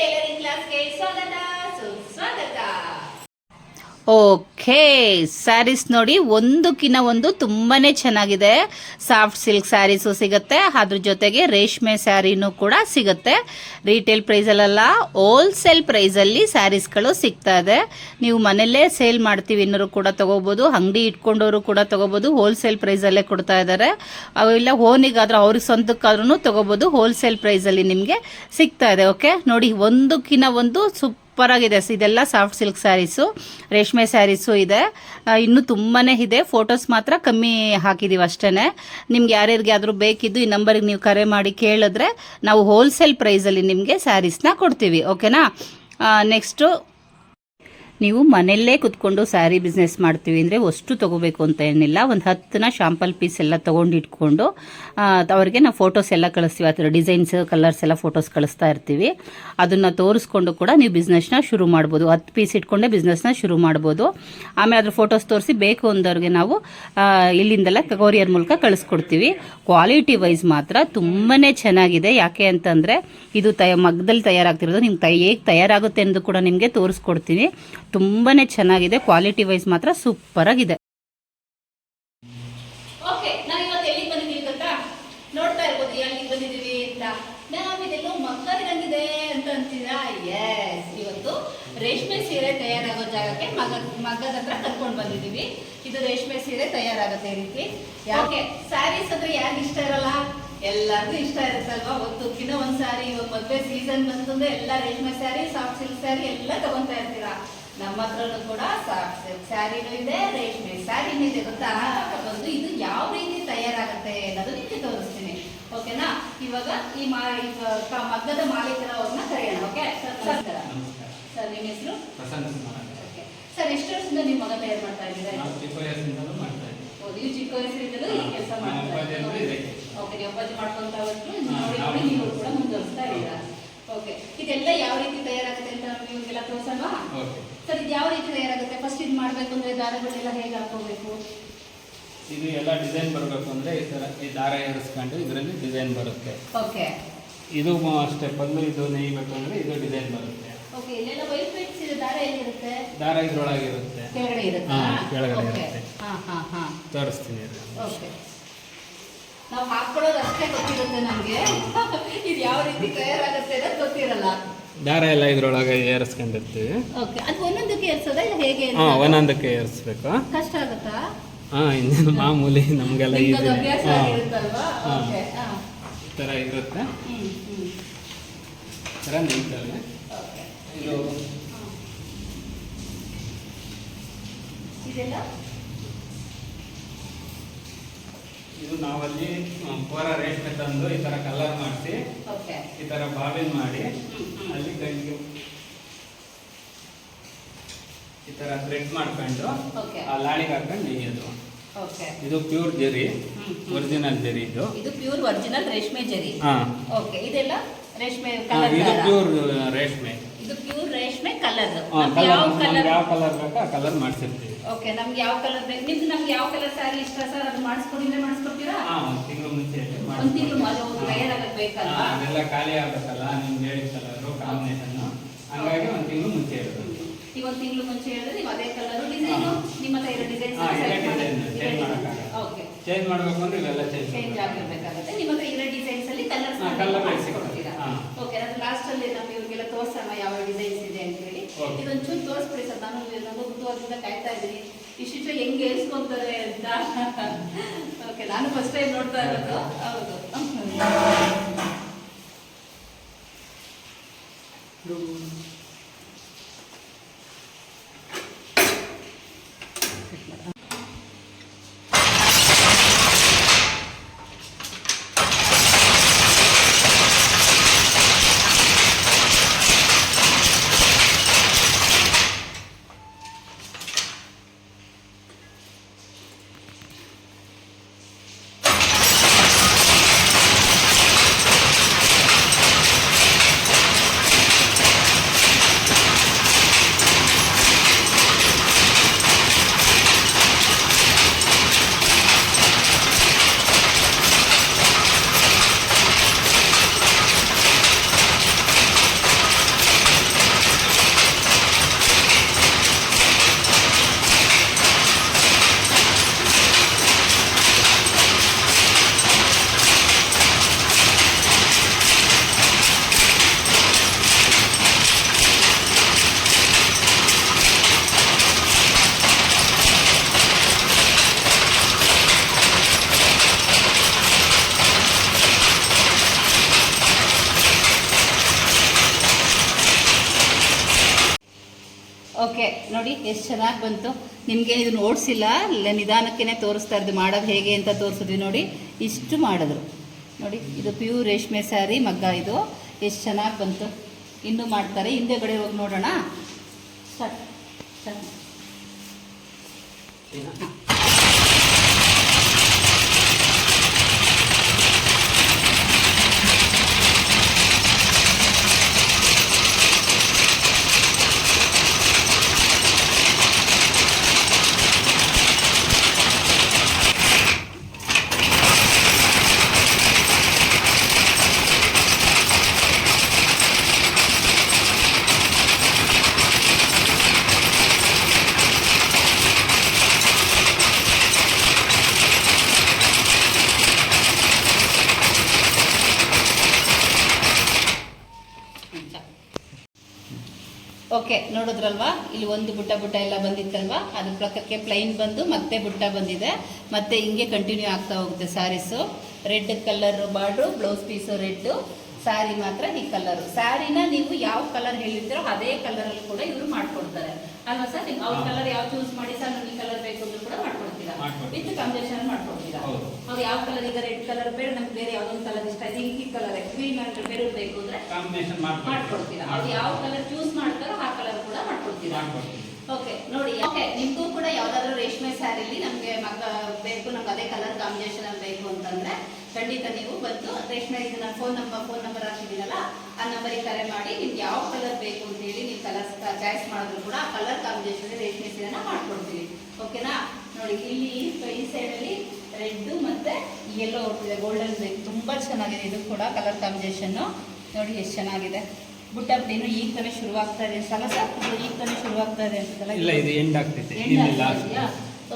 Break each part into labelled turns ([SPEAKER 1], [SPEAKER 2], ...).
[SPEAKER 1] Tailoring ಕ್ಲಾಸ್ಗೆ ಸ್ವಾಗತ. ಸುಸ್ವಾಗತ.
[SPEAKER 2] ಓಕೆ ಸ್ಯಾರೀಸ್ ನೋಡಿ ಒಂದಕ್ಕಿಂತ ಒಂದು ತುಂಬಾನೇ ಚೆನ್ನಾಗಿದೆ. ಸಾಫ್ಟ್ ಸಿಲ್ಕ್ ಸ್ಯಾರೀಸು ಸಿಗುತ್ತೆ. ಅದ್ರ ಜೊತೆಗೆ ರೇಷ್ಮೆ ಸ್ಯಾರಿನೂ ಕೂಡ ಸಿಗುತ್ತೆ. ರೀಟೇಲ್ ಪ್ರೈಸಲ್ಲೆಲ್ಲ ಹೋಲ್ಸೇಲ್ ಪ್ರೈಸಲ್ಲಿ ಸ್ಯಾರೀಸ್ಗಳು ಸಿಗ್ತಾ ಇದೆ. ನೀವು ಮನೆಯಲ್ಲೇ ಸೇಲ್ ಮಾಡ್ತೀವಿ ಅನ್ನೋರು ಕೂಡ ತಗೋಬೋದು. ಅಂಗಡಿ ಇಟ್ಕೊಂಡವರು ಕೂಡ ತಗೋಬೋದು. ಹೋಲ್ಸೇಲ್ ಪ್ರೈಸಲ್ಲೇ ಕೊಡ್ತಾ ಇದ್ದಾರೆ. ಅವೆಲ್ಲ ಓನಿಗಾದ್ರೂ ಅವ್ರಿಗೆ ಸ್ವಂತಕ್ಕಾದ್ರೂ ತಗೋಬೋದು. ಹೋಲ್ಸೇಲ್ ಪ್ರೈಸಲ್ಲಿ ನಿಮಗೆ ಸಿಗ್ತಾ ಇದೆ ಓಕೆ ನೋಡಿ ಒಂದಕ್ಕಿಂತ ಒಂದು ಸುಪ್ ಸೂಪರ್ ಆಗಿದೆ ಇದೆಲ್ಲ ಸಾಫ್ಟ್ ಸಿಲ್ಕ್ ಸ್ಯಾರೀಸು, ರೇಷ್ಮೆ ಸ್ಯಾರೀಸು ಇದೆ. ಇನ್ನೂ ತುಂಬಾ ಇದೆ. ಫೋಟೋಸ್ ಮಾತ್ರ ಕಮ್ಮಿ ಹಾಕಿದ್ದೀವಿ ಅಷ್ಟೇ ನಿಮ್ಗೆ ಯಾರ್ಯಾರಿಗೆ ಆದರೂ ಬೇಕಿದ್ದು ಈ ನಂಬರಿಗೆ ನೀವು ಕರೆ ಮಾಡಿ ಕೇಳಿದ್ರೆ ನಾವು ಹೋಲ್ಸೇಲ್ ಪ್ರೈಸಲ್ಲಿ ನಿಮಗೆ ಸ್ಯಾರೀಸ್ನ ಕೊಡ್ತೀವಿ. ಓಕೆನಾ ನೆಕ್ಸ್ಟು ನೀವು ಮನೆಯಲ್ಲೇ ಕುತ್ಕೊಂಡು ಸ್ಯಾರಿ ಬಿಸ್ನೆಸ್ ಮಾಡ್ತೀವಿ ಅಂದರೆ ಅಷ್ಟು ತೊಗೋಬೇಕು ಅಂತ ಏನಿಲ್ಲ. ಒಂದು ಹತ್ತನ ಶಾಂಪಲ್ ಪೀಸ್ ಎಲ್ಲ ತೊಗೊಂಡು ಇಟ್ಕೊಂಡು ಅವ್ರಿಗೆ ನಾವು ಫೋಟೋಸ್ ಎಲ್ಲ ಕಳಿಸ್ತೀವಿ. ಆ ಥರ ಡಿಸೈನ್ಸ್ ಕಲರ್ಸ್ ಎಲ್ಲ ಫೋಟೋಸ್ ಕಳಿಸ್ತಾ ಇರ್ತೀವಿ. ಅದನ್ನು ತೋರಿಸ್ಕೊಂಡು ಕೂಡ ನೀವು ಬಿಸ್ನೆಸ್ನ ಶುರು ಮಾಡ್ಬೋದು. ಹತ್ತು ಪೀಸ್ ಇಟ್ಕೊಂಡೇ ಬಿಸ್ನೆಸ್ನ ಶುರು ಮಾಡ್ಬೋದು. ಆಮೇಲೆ ಅದ್ರ ಫೋಟೋಸ್ ತೋರಿಸಿ ಬೇಕು ಅಂದವ್ರಿಗೆ ನಾವು ಇಲ್ಲಿಂದೆಲ್ಲ ಕೊರಿಯರ್ ಮೂಲಕ ಕಳಿಸ್ಕೊಡ್ತೀವಿ. ಕ್ವಾಲಿಟಿ ವೈಸ್ ಮಾತ್ರ ತುಂಬಾ ಚೆನ್ನಾಗಿದೆ. ಯಾಕೆ ಅಂತಂದರೆ ಇದು ತಯ ಮಗ್ದಲ್ಲಿ ತಯಾರಾಗ್ತಿರೋದು. ನಿಮ್ಗೆ ತಯ ಹೇಗೆ ತಯಾರಾಗುತ್ತೆ ಎಂದು ಕೂಡ ನಿಮಗೆ ತೋರಿಸ್ಕೊಡ್ತೀನಿ. ತುಂಬಾ ಚೆನ್ನಾಗಿದೆ. ಕ್ವಾಲಿಟಿ ವೈಸ್ ಮಾತ್ರ ಸೂಪರಾಗಿದೆ
[SPEAKER 1] ಎಸ್ ಇವತ್ತು ರೇಷ್ಮೆ ಸೀರೆ ತಯಾರಾಗೋ ಜಾಗಕ್ಕೆ ಮಗ ಮಗದ ಹತ್ರ ಕರ್ಕೊಂಡು ಬಂದಿದ್ದೀವಿ. ಇದು ರೇಷ್ಮೆ ಸೀರೆ ತಯಾರಾಗುತ್ತೆ ಈ ರೀತಿ. ಯಾಕೆ? ಸ್ಯಾರೀಸ್ ಅಂದ್ರೆ ಯಾಕೆ ಇಷ್ಟ ಇರಲ್ಲ? ಎಲ್ಲರಿಗೂ ಇಷ್ಟ ಇರುತ್ತಲ್ವಾ ಒಂದು ಒಂದ್ ಸಾರಿ ಇವಾಗ ಮದ್ವೆ ಸೀಸನ್ ಬಂತಂದ್ರೆ ಎಲ್ಲ ರೇಷ್ಮೆ ಸ್ಯಾರಿ ಸಾಫ್ಟ್ ಸಿಲ್ಕ್ ಸ್ಯಾರಿ ಎಲ್ಲ ತಗೊಂತಾ ಇರ್ತೀರಾ? ನಮ್ಮ ಹತ್ರನೂ ಕೂಡ ಸಾಫ್ಟ್ ಸಿಲ್ಕ್ ಸ್ಯಾರಿನೂ ಇದೆ ರೇಷ್ಮೆ ಸ್ಯಾರಿನೂ ಇದೆ ಗೊತ್ತಾ? ಬಂದು ಇದು ಯಾವ ರೀತಿ ತಯಾರಾಗುತ್ತೆ ಅನ್ನೋದು ನಿಮಗೆ ತೋರಿಸ್ತೀನಿ. ಓಕೆನಾ? ಇವಾಗ ಈ ಮಾ ಮಗ್ಗದ ಮಾಲೀಕರ ಅವ್ರನ್ನ ಕರೆಯೋಣ ಓಕೆ? ಸರ್ ಸರ್ ನಿಮ್ಮ ಹೆಸರು? ಸರ್ ಎಷ್ಟು ವರ್ಷದಿಂದ ನಿಮ್ಮ ಮಗ ತಯಾರು ಮಾಡ್ತಾ ಇದ್ದೀರಾ?
[SPEAKER 3] ನಾವು ಚಿಕ್ಕ
[SPEAKER 1] ವಯಸ್ಸಿನಿಂದಲೂ ಈ ಕೆಲಸ ಮಾಡ್ತಾ ಓಕೆ ನೀವು ಅಪ್ಪಾಜಿ ಮಾಡ್ಕೊಂತ ಹೋದ್ರು ನೋಡಿ ನೋಡಿ ನೀವು ಕೂಡ ಮುಂದುವರಿಸ್ತಾ ಇದ್ದೀರಾ? ಓಕೆ. ಇದೆಲ್ಲ ಯಾವ ರೀತಿ ತಯಾರಾಗುತ್ತೆ ಅಂತ ನಿಮಗೆಲ್ಲ ತೋರ್ಸಲ್ವಾ?
[SPEAKER 3] ಓಕೆ.
[SPEAKER 1] ಸರ್ ಇದು ಯಾವ ರೀತಿ ತಯಾರಾಗುತ್ತೆ? ಫಸ್ಟ್ ಇದು ಮಾಡಬೇಕು ಅಂದ್ರೆ ದಾರಗಳೆಲ್ಲ ಹೇಗೆ ಹಾಕೋಬೇಕು
[SPEAKER 3] ಇದು ಎಲ್ಲ ಡಿಸೈನ್ ಬರಬೇಕು ಅಂದ್ರೆ ಈ ತರ ಈ ದಾರ ಏರಿಸ್ಕೊಂಡು ಇದರಲ್ಲಿ ಡಿಸೈನ್ ಬರುತ್ತೆ.
[SPEAKER 1] ಓಕೆ
[SPEAKER 3] ಇದು ಸ್ಟೆಪ್ ಅಲ್ಲೂ ಇದು ನೇಯ್ಬೇಕು ಅಂದ್ರೆ ಇದು ಡಿಸೈನ್ ಬರುತ್ತೆ.
[SPEAKER 1] ಓಕೆ ಇಲ್ಲೆಲ್ಲ ವೈಟ್ ಇದೆ ದಾರ ಎಲ್ಲಿರುತ್ತೆ?
[SPEAKER 3] ದಾರ ಇದ್ರೊಳಗಿರುತ್ತೆ.
[SPEAKER 1] ಕೆಳಗಡೆ ಇರುತ್ತೆ.
[SPEAKER 3] ಹಾ, ಕೆಳಗಡೆ ಇರುತ್ತೆ.
[SPEAKER 1] ಹಾ ಹಾ ಹಾ.
[SPEAKER 3] ತೋರಿಸ್ತೀನಿ
[SPEAKER 1] ಓಕೆ ನಾವು ಹಾಕೊಳ್ಳೋದು ಅಷ್ಟೇ ಗೊತ್ತಿರುತ್ತೆ ನಮಗೆ. ಇದು ಯಾವ ರೀತಿ ತಯಾರಾಗುತ್ತೆ ಅನ್ನೋದು ಗೊತ್ತಿರಲ್ಲ.
[SPEAKER 3] ದಾರ ಎಲ್ಲ ಇದ್ರೊಳಗೆ ಏರಿಸ್ಕೊಂಡಿರ್ತೀವಿ.
[SPEAKER 1] ಓಕೆ ಅದು ಒಂದೊಂದಕ್ಕೆ ಏರ್ಸೋದಾ ಇಲ್ಲ ಹೇಗೆ
[SPEAKER 3] ಹಾ
[SPEAKER 1] ಏರ್ಸೋದು?
[SPEAKER 3] ಒಂದೊಂದಕ್ಕೆ ಏರಿಸ್ಬೇಕು.
[SPEAKER 1] ಕಷ್ಟ ಆಗುತ್ತಾ?
[SPEAKER 3] ಹಾ ಇನ್ನೇನು ಮಾಮೂಲಿ ನಮಗೆಲ್ಲ
[SPEAKER 1] ನಿಮ್ಗೆ
[SPEAKER 3] ಈಸಿ
[SPEAKER 1] ಅದು ಅಭ್ಯಾಸ ಆಗಿರುತ್ತಲ್ವಾ
[SPEAKER 3] ಹಾ.
[SPEAKER 1] ಓಕೆ ಹಾ.
[SPEAKER 3] ಈ ಥರ ಇರುತ್ತೆ.
[SPEAKER 1] ಹ್ಮ್ ಹ್ಮ್.
[SPEAKER 3] ಈ ಥರ ನಿಂತವೆ
[SPEAKER 1] ಓಕೆ
[SPEAKER 3] ಇದು
[SPEAKER 1] ಇದೆಲ್ಲ?
[SPEAKER 3] ಇದು ನಾವಲ್ಲಿ ಕೋರ ರೇಷ್ಮೆ ತಂದು ಈ ತರ ಕಲರ್ ಮಾಡಿಸಿ
[SPEAKER 1] ಓಕೆ
[SPEAKER 3] ಈ ತರ ಬಾವಿನ್ ಮಾಡಿ ಅಲ್ಲಿ ಕೈಗೆ ಈ ತರ ಥ್ರೆಡ್ ಮಾಡ್ಕೊಂಡು
[SPEAKER 1] ಓಕೆ
[SPEAKER 3] ಆ ಲಾಳಿಗೆ ಹಾಕೊಂಡು ನೇಯೋದು
[SPEAKER 1] ಓಕೆ
[SPEAKER 3] ಇದು ಪ್ಯೂರ್ ಜರಿ. ಒರಿಜಿನಲ್ ಜರಿ ಇದು.
[SPEAKER 1] ಇದು ಪ್ಯೂರ್ ಒರಿಜಿನಲ್ ರೇಷ್ಮೆ ಜರಿ. ಓಕೆ ಇದೆಲ್ಲ ರೇಷ್ಮೆ
[SPEAKER 3] ಇದು ಪ್ಯೂರ್ ರೇಷ್ಮೆ.
[SPEAKER 1] ಇದು ಪ್ಯೂರ್ ರೇಷ್ಮೆ ಕಲರ್
[SPEAKER 3] ಕಲರ್
[SPEAKER 1] ಯಾವ ಕಲರ್
[SPEAKER 3] ಯಾವ ಕಲರ್ ಬೇಕೋ ಆ ಕಲರ್ ಮಾಡಿಸಿರ್ತೀವಿ.
[SPEAKER 1] ಓಕೆ ನಮ್ಗೆ ಯಾವ ಕಲರ್ ಬೇಕು? ನಿಮ್ದು ನಮ್ಗೆ ಯಾವ ಕಲರ್ ಸ್ಯಾರಿ ಇಷ್ಟ ಸರ್ ಅದು ಮಾಡಿಸ್ಕೊಡಿದ್ರೆ ಮಾಡಿಸ್ಕೊಡ್ತೀರಾ?
[SPEAKER 3] ಹಾ ಒಂದು ತಿಂಗಳು ಮುಂಚೆ
[SPEAKER 1] ಒಂದ್ ತಿಂಗಳು ಅದು ಬೇಕಲ್ವಾ?
[SPEAKER 3] ಅದೆಲ್ಲ ಖಾಲಿ ಆಗ್ಬೇಕಲ್ಲ ನಿಮ್ಗೆ ಹೇಳಿದ ಕಲರು ಕಾಂಬಿನೇಷನ್ ಹಂಗಾಗಿ ಒಂದು ತಿಂಗಳು ಮುಂಚೆ ಇರುತ್ತೆ
[SPEAKER 1] ಈಗ ಒಂದು ತಿಂಗಳು ಮುಂಚೆ ಹೇಳಿದ್ರೆ ನೀವು ಅದೇ ಕಲರ್ ಡಿಸೈನ್ ನಿಮ್ಮ ಹತ್ರ ಇರೋ ಡಿಸೈನ್
[SPEAKER 3] ಚೇಂಜ್ ಮಾಡಬೇಕು ಅಂದ್ರೆ ಇವೆಲ್ಲ ಚೇಂಜ್
[SPEAKER 1] ಚೇಂಜ್ ಆಗಿರ್ಬೇಕಾಗುತ್ತೆ ನಿಮ್ಮ ಹತ್ರ ಇರೋ ಡಿಸೈನ್ಸ್ ಅಲ್ಲಿ ಕಲರ್ಸ್
[SPEAKER 3] colour
[SPEAKER 1] ಮಾಡಿಸ್ಕೊಡ್ತೀರಾ
[SPEAKER 3] ಹಾ.
[SPEAKER 1] ಓಕೆ ಅದು ಲಾಸ್ಟ್ ಅಲ್ಲಿ ನಾವು ಇವ್ರಿಗೆಲ್ಲ ತೋರ್ಸೋಣ ಯಾವ ಡಿಸೈನ್ಸ್ ಇದೆ ಅಂತ ಹೇಳಿ ಇದೊಂಚೂರು ತೋರಿಸ್ಬಿಡಿ ಸರ್. ನಾನು ನಮಗೂ ಕುತೂಹಲದಿಂದ ಕಾಯ್ತಾ ಇದ್ದೀನಿ. ಇಷ್ಟಿಷ್ಟು ಹೆಂಗೆ ಏರಿಸ್ಕೊಂತಾರೆ ಅಂತ. ಓಕೆ ನಾನು ಫಸ್ಟ್ ಟೈಮ್ ನೋಡ್ತಾ ಇರೋದು. ಹೌದು. ನೋಡಿ, ಎಷ್ಟು ಚೆನ್ನಾಗಿ ಬಂತು. ನಿಮಗೆ ಇದು ಓಡಿಸಿಲ್ಲ ನಿಧಾನಕ್ಕೇ ತೋರಿಸ್ತಾ ಇದ್ದು ಮಾಡೋದು ಹೇಗೆ ಅಂತ ತೋರಿಸಿದ್ವಿ ನೋಡಿ, ಇಷ್ಟು ಮಾಡಿದ್ರು. ನೋಡಿ, ಇದು ಪ್ಯೂರ್ ರೇಷ್ಮೆ ಸ್ಯಾರಿ ಮಗ್ಗ ಇದು. ಎಷ್ಟು ಚೆನ್ನಾಗಿ ಬಂತು. ಇನ್ನೂ ಮಾಡ್ತಾರೆ. ಹಿಂದೆ ಕಡೆ ಹೋಗಿ ನೋಡೋಣ. ಸರಿ ಸ್ಟಾರ್ಟ್ ಓಕೆ ನೋಡಿದ್ರಲ್ವಾ ಇಲ್ಲಿ ಒಂದು ಬುಟ್ಟ ಬುಟ್ಟ ಎಲ್ಲ ಬಂದಿತ್ತಲ್ವಾ? ಅದ್ರ ಪ್ರಕಕ್ಕೆ ಪ್ಲೈನ್ ಬಂದು ಮತ್ತೆ ಬುಟ್ಟ ಬಂದಿದೆ. ಮತ್ತೆ ಹಿಂಗೆ ಕಂಟಿನ್ಯೂ ಆಗ್ತಾ ಹೋಗುತ್ತೆ sarees red colour border blouse piece red saree ಮಾತ್ರ ಈ ಕಲರು ಸ್ಯಾರಿನ ನೀವು ಯಾವ ಕಲರ್ ಹೇಳಿರ್ತೀರೋ ಅದೇ ಕಲರಲ್ಲಿ ಕೂಡ ಇವರು ಮಾಡ್ಕೊಡ್ತಾರೆ. ಅಲ್ವಾ ಸರ್ ನೀವು ಅವ್ರ ಕಲರ್ ಯಾವ ಚೂಸ್ ಮಾಡಿ ಸರ್ ನನಗೆ ಈ ಕಲರ್ ಬೇಕು ಅಂದ್ರೂ ಕೂಡ ಮಾಡ್ಕೊಡ್ತೀರಾ. ವಿತ್ ಕಾಂಬಿನೇಷನ್ ಮಾಡ್ಕೊಡ್ತೀರಾ? ಅವ್ರು ಯಾವ ಕಲರ್ ಈಗ ರೆಡ್ ಕಲರ್ ಬೇರೆ ನಮ್ಗೆ ಬೇರೆ ಯಾವ್ದೊಂದು ಕಲರ್ ಇಷ್ಟ ಆಯ್ತು ಈ ಕಲರ್ ಗ್ರೀನ್ ಅಂದ್ರೆ ಬೇರೆ ಬೇಕು ಅಂದ್ರೆ
[SPEAKER 3] ಕಾಂಬಿನೇಷನ್
[SPEAKER 1] ಮಾಡ್ಕೊಡ್ತೀರಾ. ಅದು ಯಾವ ಕಲರ್ ಚೂಸ್ ಮಾಡ್ತಾರೋ ಆ ಕಲರ್ ಕೂಡ ಮಾಡ್ಕೊಡ್ತೀರಾ. ಓಕೆ ನೋಡಿ ಓಕೆ ನಿಮಗೂ ಕೂಡ ಯಾವ್ದಾದ್ರು ರೇಷ್ಮೆ ಸ್ಯಾರಿಲಿ ನಮಗೆ ಮಗ ಬೇಕು ನಮ್ಗೆ ಅದೇ ಕಲರ್ ಕಾಂಬಿನೇಷನ್ ಅಲ್ಲಿ ಬೇಕು ಅಂತಂದ್ರೆ ಖಂಡಿತ ನೀವು ಬಂದು ರೇಷ್ಮೆ ಇದು ನನ್ನ ಫೋನ್ ನಂಬರ್ ಫೋನ್ ನಂಬರ್ ಹಾಕಿದ್ದೀನಲ್ಲ ಆ ನಂಬರಿಗೆ ಕರೆ ಮಾಡಿ ನಿಮ್ಗೆ ಯಾವ ಕಲರ್ ಬೇಕು ಅಂತ ಹೇಳಿ ನೀವು ಕಲರ್ ಚಾಯ್ಸ್ ಮಾಡಿದ್ರು ಕೂಡ ಆ ಕಲರ್ ಕಾಂಬಿನೇಷನ್ ರೇಷ್ಮೆ ಸೀರೆನ ಮಾಡ್ಕೊಡ್ತೀವಿ. ಓಕೆನಾ ನೋಡಿ ಇಲ್ಲಿ ಈ ಸೈಡಲ್ಲಿ ರೆಡ್ ಮತ್ತೆ ಎಲ್ಲೋ ಹೋಗ್ತಿದೆ ಗೋಲ್ಡನ್ ಬ್ಲೇಕ್ ತುಂಬಾ ಚೆನ್ನಾಗಿದೆ. ಇದು ಕೂಡ ಕಲರ್ ಕಾಂಬಿನೇಷನ್ನು ನೋಡಿ ಎಷ್ಟು ಚೆನ್ನಾಗಿದೆ. ಬುಟ್ಟ ಇನ್ನು ಈಗ ತಾನೇ ಶುರುವಾಗ್ತಾ ಇದೆ. ಸಲ ಸರ್ ಈಗ ತಾನೇ ಶುರುವಾಗ್ತಾ ಇದೆ ಅಂತಲ್ಲ
[SPEAKER 3] ಇಲ್ಲ ಇದು ಎಂಡ್ ಆಗ್ತೈತೆ.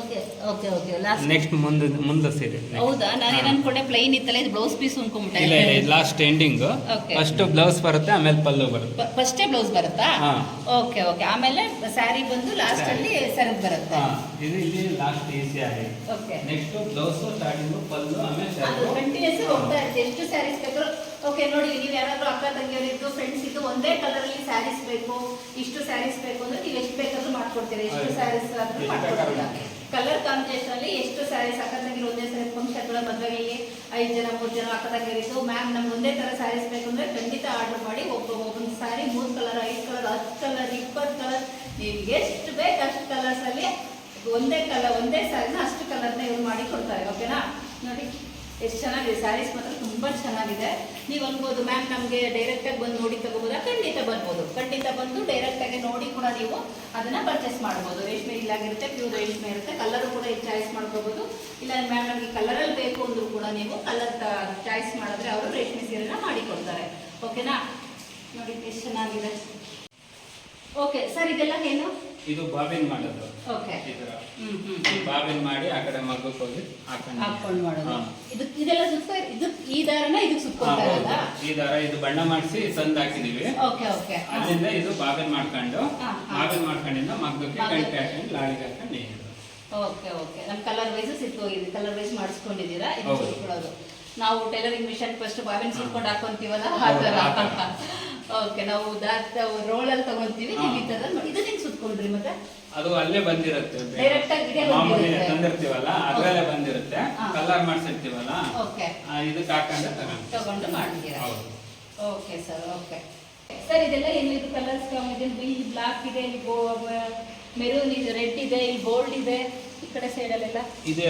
[SPEAKER 1] Okay okay okay last
[SPEAKER 3] next ಮುಂದೆ ಮುಂದೆ ಸೀರೆ
[SPEAKER 1] ಹೌದಾ? ನಾನು. ಅನ್ಕೊಂಡೆ ಪ್ಲೈನ್ ಇತ್ತಲ್ಲ ಇದು ಬ್ಲೌಸ್ ಪೀಸ್
[SPEAKER 3] ಇಲ್ಲ
[SPEAKER 1] ಅನ್ಕೊಂಬಿಟ್ಟೆ
[SPEAKER 3] ಇಲ್ಲ last ending
[SPEAKER 1] Okay.
[SPEAKER 3] First blouse ಬರುತ್ತೆ ಆಮೇಲೆ ಪಲ್ಲು ಬರುತ್ತೆ.
[SPEAKER 1] ಫಸ್ಟೇ ಬ್ಲೌಸ್ ಬರುತ್ತಾ?
[SPEAKER 3] ಹಾ.
[SPEAKER 1] ಓಕೆ ಓಕೆ ಆಮೇಲೆ ಸ್ಯಾರಿ ಬಂದು ಲಾಸ್ಟ್ ಅಲ್ಲಿ ಸೆರಗ್ ಬರುತ್ತೆ.
[SPEAKER 3] ಹಾ ಇದು ಇಲ್ಲಿ ಲಾಸ್ಟ್ ಈಸಿ ಆಗಿದೆ.
[SPEAKER 1] Okay
[SPEAKER 3] next blouse starting pallu ಆಮೇಲೆ
[SPEAKER 1] ಅದು. ಕಂಟಿನ್ಯೂಸ್ ಹೋಗ್ತಾ ಇರುತ್ತೆ. ಎಷ್ಟು ಸ್ಯಾರೀಸ್ ಬೇಕಾದ್ರೂ ಓಕೆ ನೋಡಿ ನೀವು ಯಾರಾದ್ರೂ ಅಕ್ಕ ಇದ್ದು ಫ್ರೆಂಡ್ಸ್ ಇದ್ದು ಒಂದೇ ಕಲರ್ ಅಲ್ಲಿ ಸ್ಯಾರೀಸ್ ಬೇಕು ಇಷ್ಟು ಸ್ಯಾರೀಸ್ ಬೇಕು ಅಂದ್ರೆ ನೀವು ಎಷ್ಟು ಬೇಕಾದ್ರೂ ಮಾಡ್ಕೊಡ್ತೀರಾ. ಎಷ್ಟು
[SPEAKER 3] ಹೌದು.
[SPEAKER 1] ಸ್ಯಾರೀಸ್ ಆದ್ರೂ
[SPEAKER 3] ಎಷ್ಟು
[SPEAKER 1] ಮಾಡ್ಕೊಡ್ತೀರಾ. ಕಲರ್ ಕಾಂಬಿನೇಷನ್ ಅಲ್ಲಿ ಎಷ್ಟು ಸ್ಯಾರೀಸ್ ಅಕ್ಕ ತಂಗಿರು ಒಂದೇ ಸರಿ ಫಂಕ್ಷನ್ಗಳ ಮದುವೆಗಳಿಗೆ ಐದು ಜನ, ಮೂರು ಜನ ತಂಗಿರು ಮ್ಯಾಮ್ ನಮ್ಗೆ ಒಂದೇ ತರ ಸ್ಯಾರೀಸ್ ಬೇಕು ಅಂದ್ರೆ ಖಂಡಿತ ಆರ್ಡರ್ ಮಾಡಿ ಒಬ್ಬ ಒಬ್ಬೊಂದು ಸ್ಯಾರಿ ಮೂರು ಕಲರ್ ಐದು ಕಲರ್ ಹತ್ತು ಕಲರ್ ಇಪ್ಪತ್ತು ಕಲರ್ ನಿಮ್ಗೆ ಎಷ್ಟು ಬೇಕು ಅಷ್ಟು ಕಲರ್ಸ್ ಅಲ್ಲಿ ಒಂದೇ ಕಲರ್ ಒಂದೇ ಸ್ಯಾರಿನ ಅಷ್ಟು ಕಲರ್ನ ಇವ್ರು ಮಾಡಿ ಕೊಡ್ತಾರೆ ಓಕೆನಾ ನೋಡಿ. ಎಷ್ಟು ಚೆನ್ನಾಗಿದೆ? ಸ್ಯಾರೀಸ್ ಮಾತ್ರ ತುಂಬಾ ಚೆನ್ನಾಗಿದೆ. ನೀವು ಅನ್ಬೋದು ಮ್ಯಾಮ್ ನಮಗೆ ಡೈರೆಕ್ಟಾಗಿ ಬಂದು ನೋಡಿ ತಗೋಬೋದಾ? ಖಂಡಿತ ಬರ್ಬೋದು. ಖಂಡಿತ ಬಂದು ಡೈರೆಕ್ಟಾಗಿ ನೋಡಿ ಕೂಡ ನೀವು ಅದನ್ನ ಪರ್ಚೇಸ್ ಮಾಡ್ಬೋದು. ರೇಷ್ಮೆ ಇಲ್ಲಾಗಿರುತ್ತೆ ಪ್ಯೂರ್ ರೇಷ್ಮೆ ಇರುತ್ತೆ. ಕಲರ್ ಕೂಡ ಚಾಯ್ಸ್ ಮಾಡ್ಕೋಬೋದು. ಇಲ್ಲ ಮ್ಯಾಮ್ ನಮಗೆ ಕಲರಲ್ಲಿ ಬೇಕು ಅಂದರೂ ಕೂಡ ನೀವು ಕಲರ್ ಚಾಯ್ಸ್ ಮಾಡಿದ್ರೆ ಅವರು ರೇಷ್ಮೆ ಸೀರೆನ ಮಾಡಿಕೊಡ್ತಾರೆ. ಓಕೆನಾ ನೋಡಿ, ಎಷ್ಟು ಚೆನ್ನಾಗಿದೆ. ಓಕೆ ಸರ್ ಇದೆಲ್ಲ ಏನು?
[SPEAKER 3] ಇದು ಬಾಬಿನ್ ಮಾಡೋದು.
[SPEAKER 1] ಓಕೆ
[SPEAKER 3] ತರ.
[SPEAKER 1] ಹ್ಮ್ ಹ್ಮ್
[SPEAKER 3] ಬಾಬಿನ್ ಮಾಡಿ ಆ ಕಡೆ ಮಗ್ಗಕ್ಕೆ ಹೋಗಿ ಹಾಕೊಂಡು
[SPEAKER 1] ಹಾಕೊಂಡು ಮಾಡೋದು. ಇದು ಇದೆಲ್ಲ ಸುತ್ತ ಇದು ಈ ದಾರನ ಇದು
[SPEAKER 3] ಹಾ,
[SPEAKER 1] ಸುತ್ಕೊಳ್ತಾ
[SPEAKER 3] ಹೌದು.
[SPEAKER 1] ಇರೋದಾ
[SPEAKER 3] ಈ ದಾರ ಇದು ಬಣ್ಣ ಮಾಡಿಸಿ ತಂದು ಹಾಕಿದೀವಿ.
[SPEAKER 1] ಓಕೆ ಓಕೆ
[SPEAKER 3] ಅದರಿಂದ ಇದು ಬಾಬಿನ್ ಮಾಡ್ಕೊಂಡು. ಬಾಬಿನ್ ಮಾಡ್ಕೊಂಡಿಂದ ಮಗ್ಗಕ್ಕೆ. ಕಂಟಿ ಹಾಕೊಂಡು ಲಾಳಿಗೆ ಹಾಕೊಂಡು.
[SPEAKER 1] ಓಕೆ ಓಕೆ ನಮ್ಮ ಕಲರ್ ವೈಸ್ ಸಿಕ್ಕೋಗಿದೆ ಕಲರ್ ವೈಸ್ ಮಾಡಿಸ್ಕೊಂಡಿದ್ದೀರಾ? ಇದು. ಸುತ್ಕೊಳ್ಳೋದು ನಾವು ಟೈಲರಿಂಗ್ ಮಿಷನ್ ಫಸ್ಟ್
[SPEAKER 3] ಬಾಬಿನ್.
[SPEAKER 1] ಸುತ್ಕೊಂಡು ಹಾಕೊಂತೀವಲ್ಲ? ಆ
[SPEAKER 3] ಹೌದು, ಆ ಥರ.
[SPEAKER 1] ಓಕೆ ನಾವು ದಾಟ್ ರೋಲಲ್ಲಿ ತಗೊಂತೀವಿ ನೀವು ಈ ಥರ ಇದು ಹೆಂಗೆ ಸುತ್ಕೊಂಡ್ರಿ ಮತ್ತೆ?
[SPEAKER 3] ಅದು ಅಲ್ಲೇ ಬಂದಿರುತ್ತೆ
[SPEAKER 1] ಡೈರೆಕ್ಟ್ ಆಗಿ
[SPEAKER 3] ಮಾಮೂಲಿ. ತಂದಿರ್ತೀವಲ್ಲ ಅದ್ರಲ್ಲೇ ಬಂದಿರುತ್ತೆ. ಕಲರ್ ಮಾಡ್ಸಿರ್ತೀವಲ್ಲ
[SPEAKER 1] ಓಕೆ
[SPEAKER 3] ಇದಕ್ಕೆ ಹಾಕೊಂಡು ತಗೊಂಡು.
[SPEAKER 1] ತಗೊಂಡು ಓಕೆ ಸರ್ ಓಕೆ ಸರ್ ಇದೆಲ್ಲ ಏನಿದು ಕಲರ್ಸ್ ಇದೆ ಇಲ್ಲಿ ಬ್ಲಾಕ್ ಇದೆ ಇಲ್ಲಿ ಮೆರೂನ್ ಇದೆ ರೆಡ್ ಇದೆ ಇಲ್ಲಿ ಗೋಲ್ಡ್ ಇದೆ. ಈ ಕಡೆ ಸೈಡಲ್ಲೆಲ್ಲ
[SPEAKER 3] ಇದು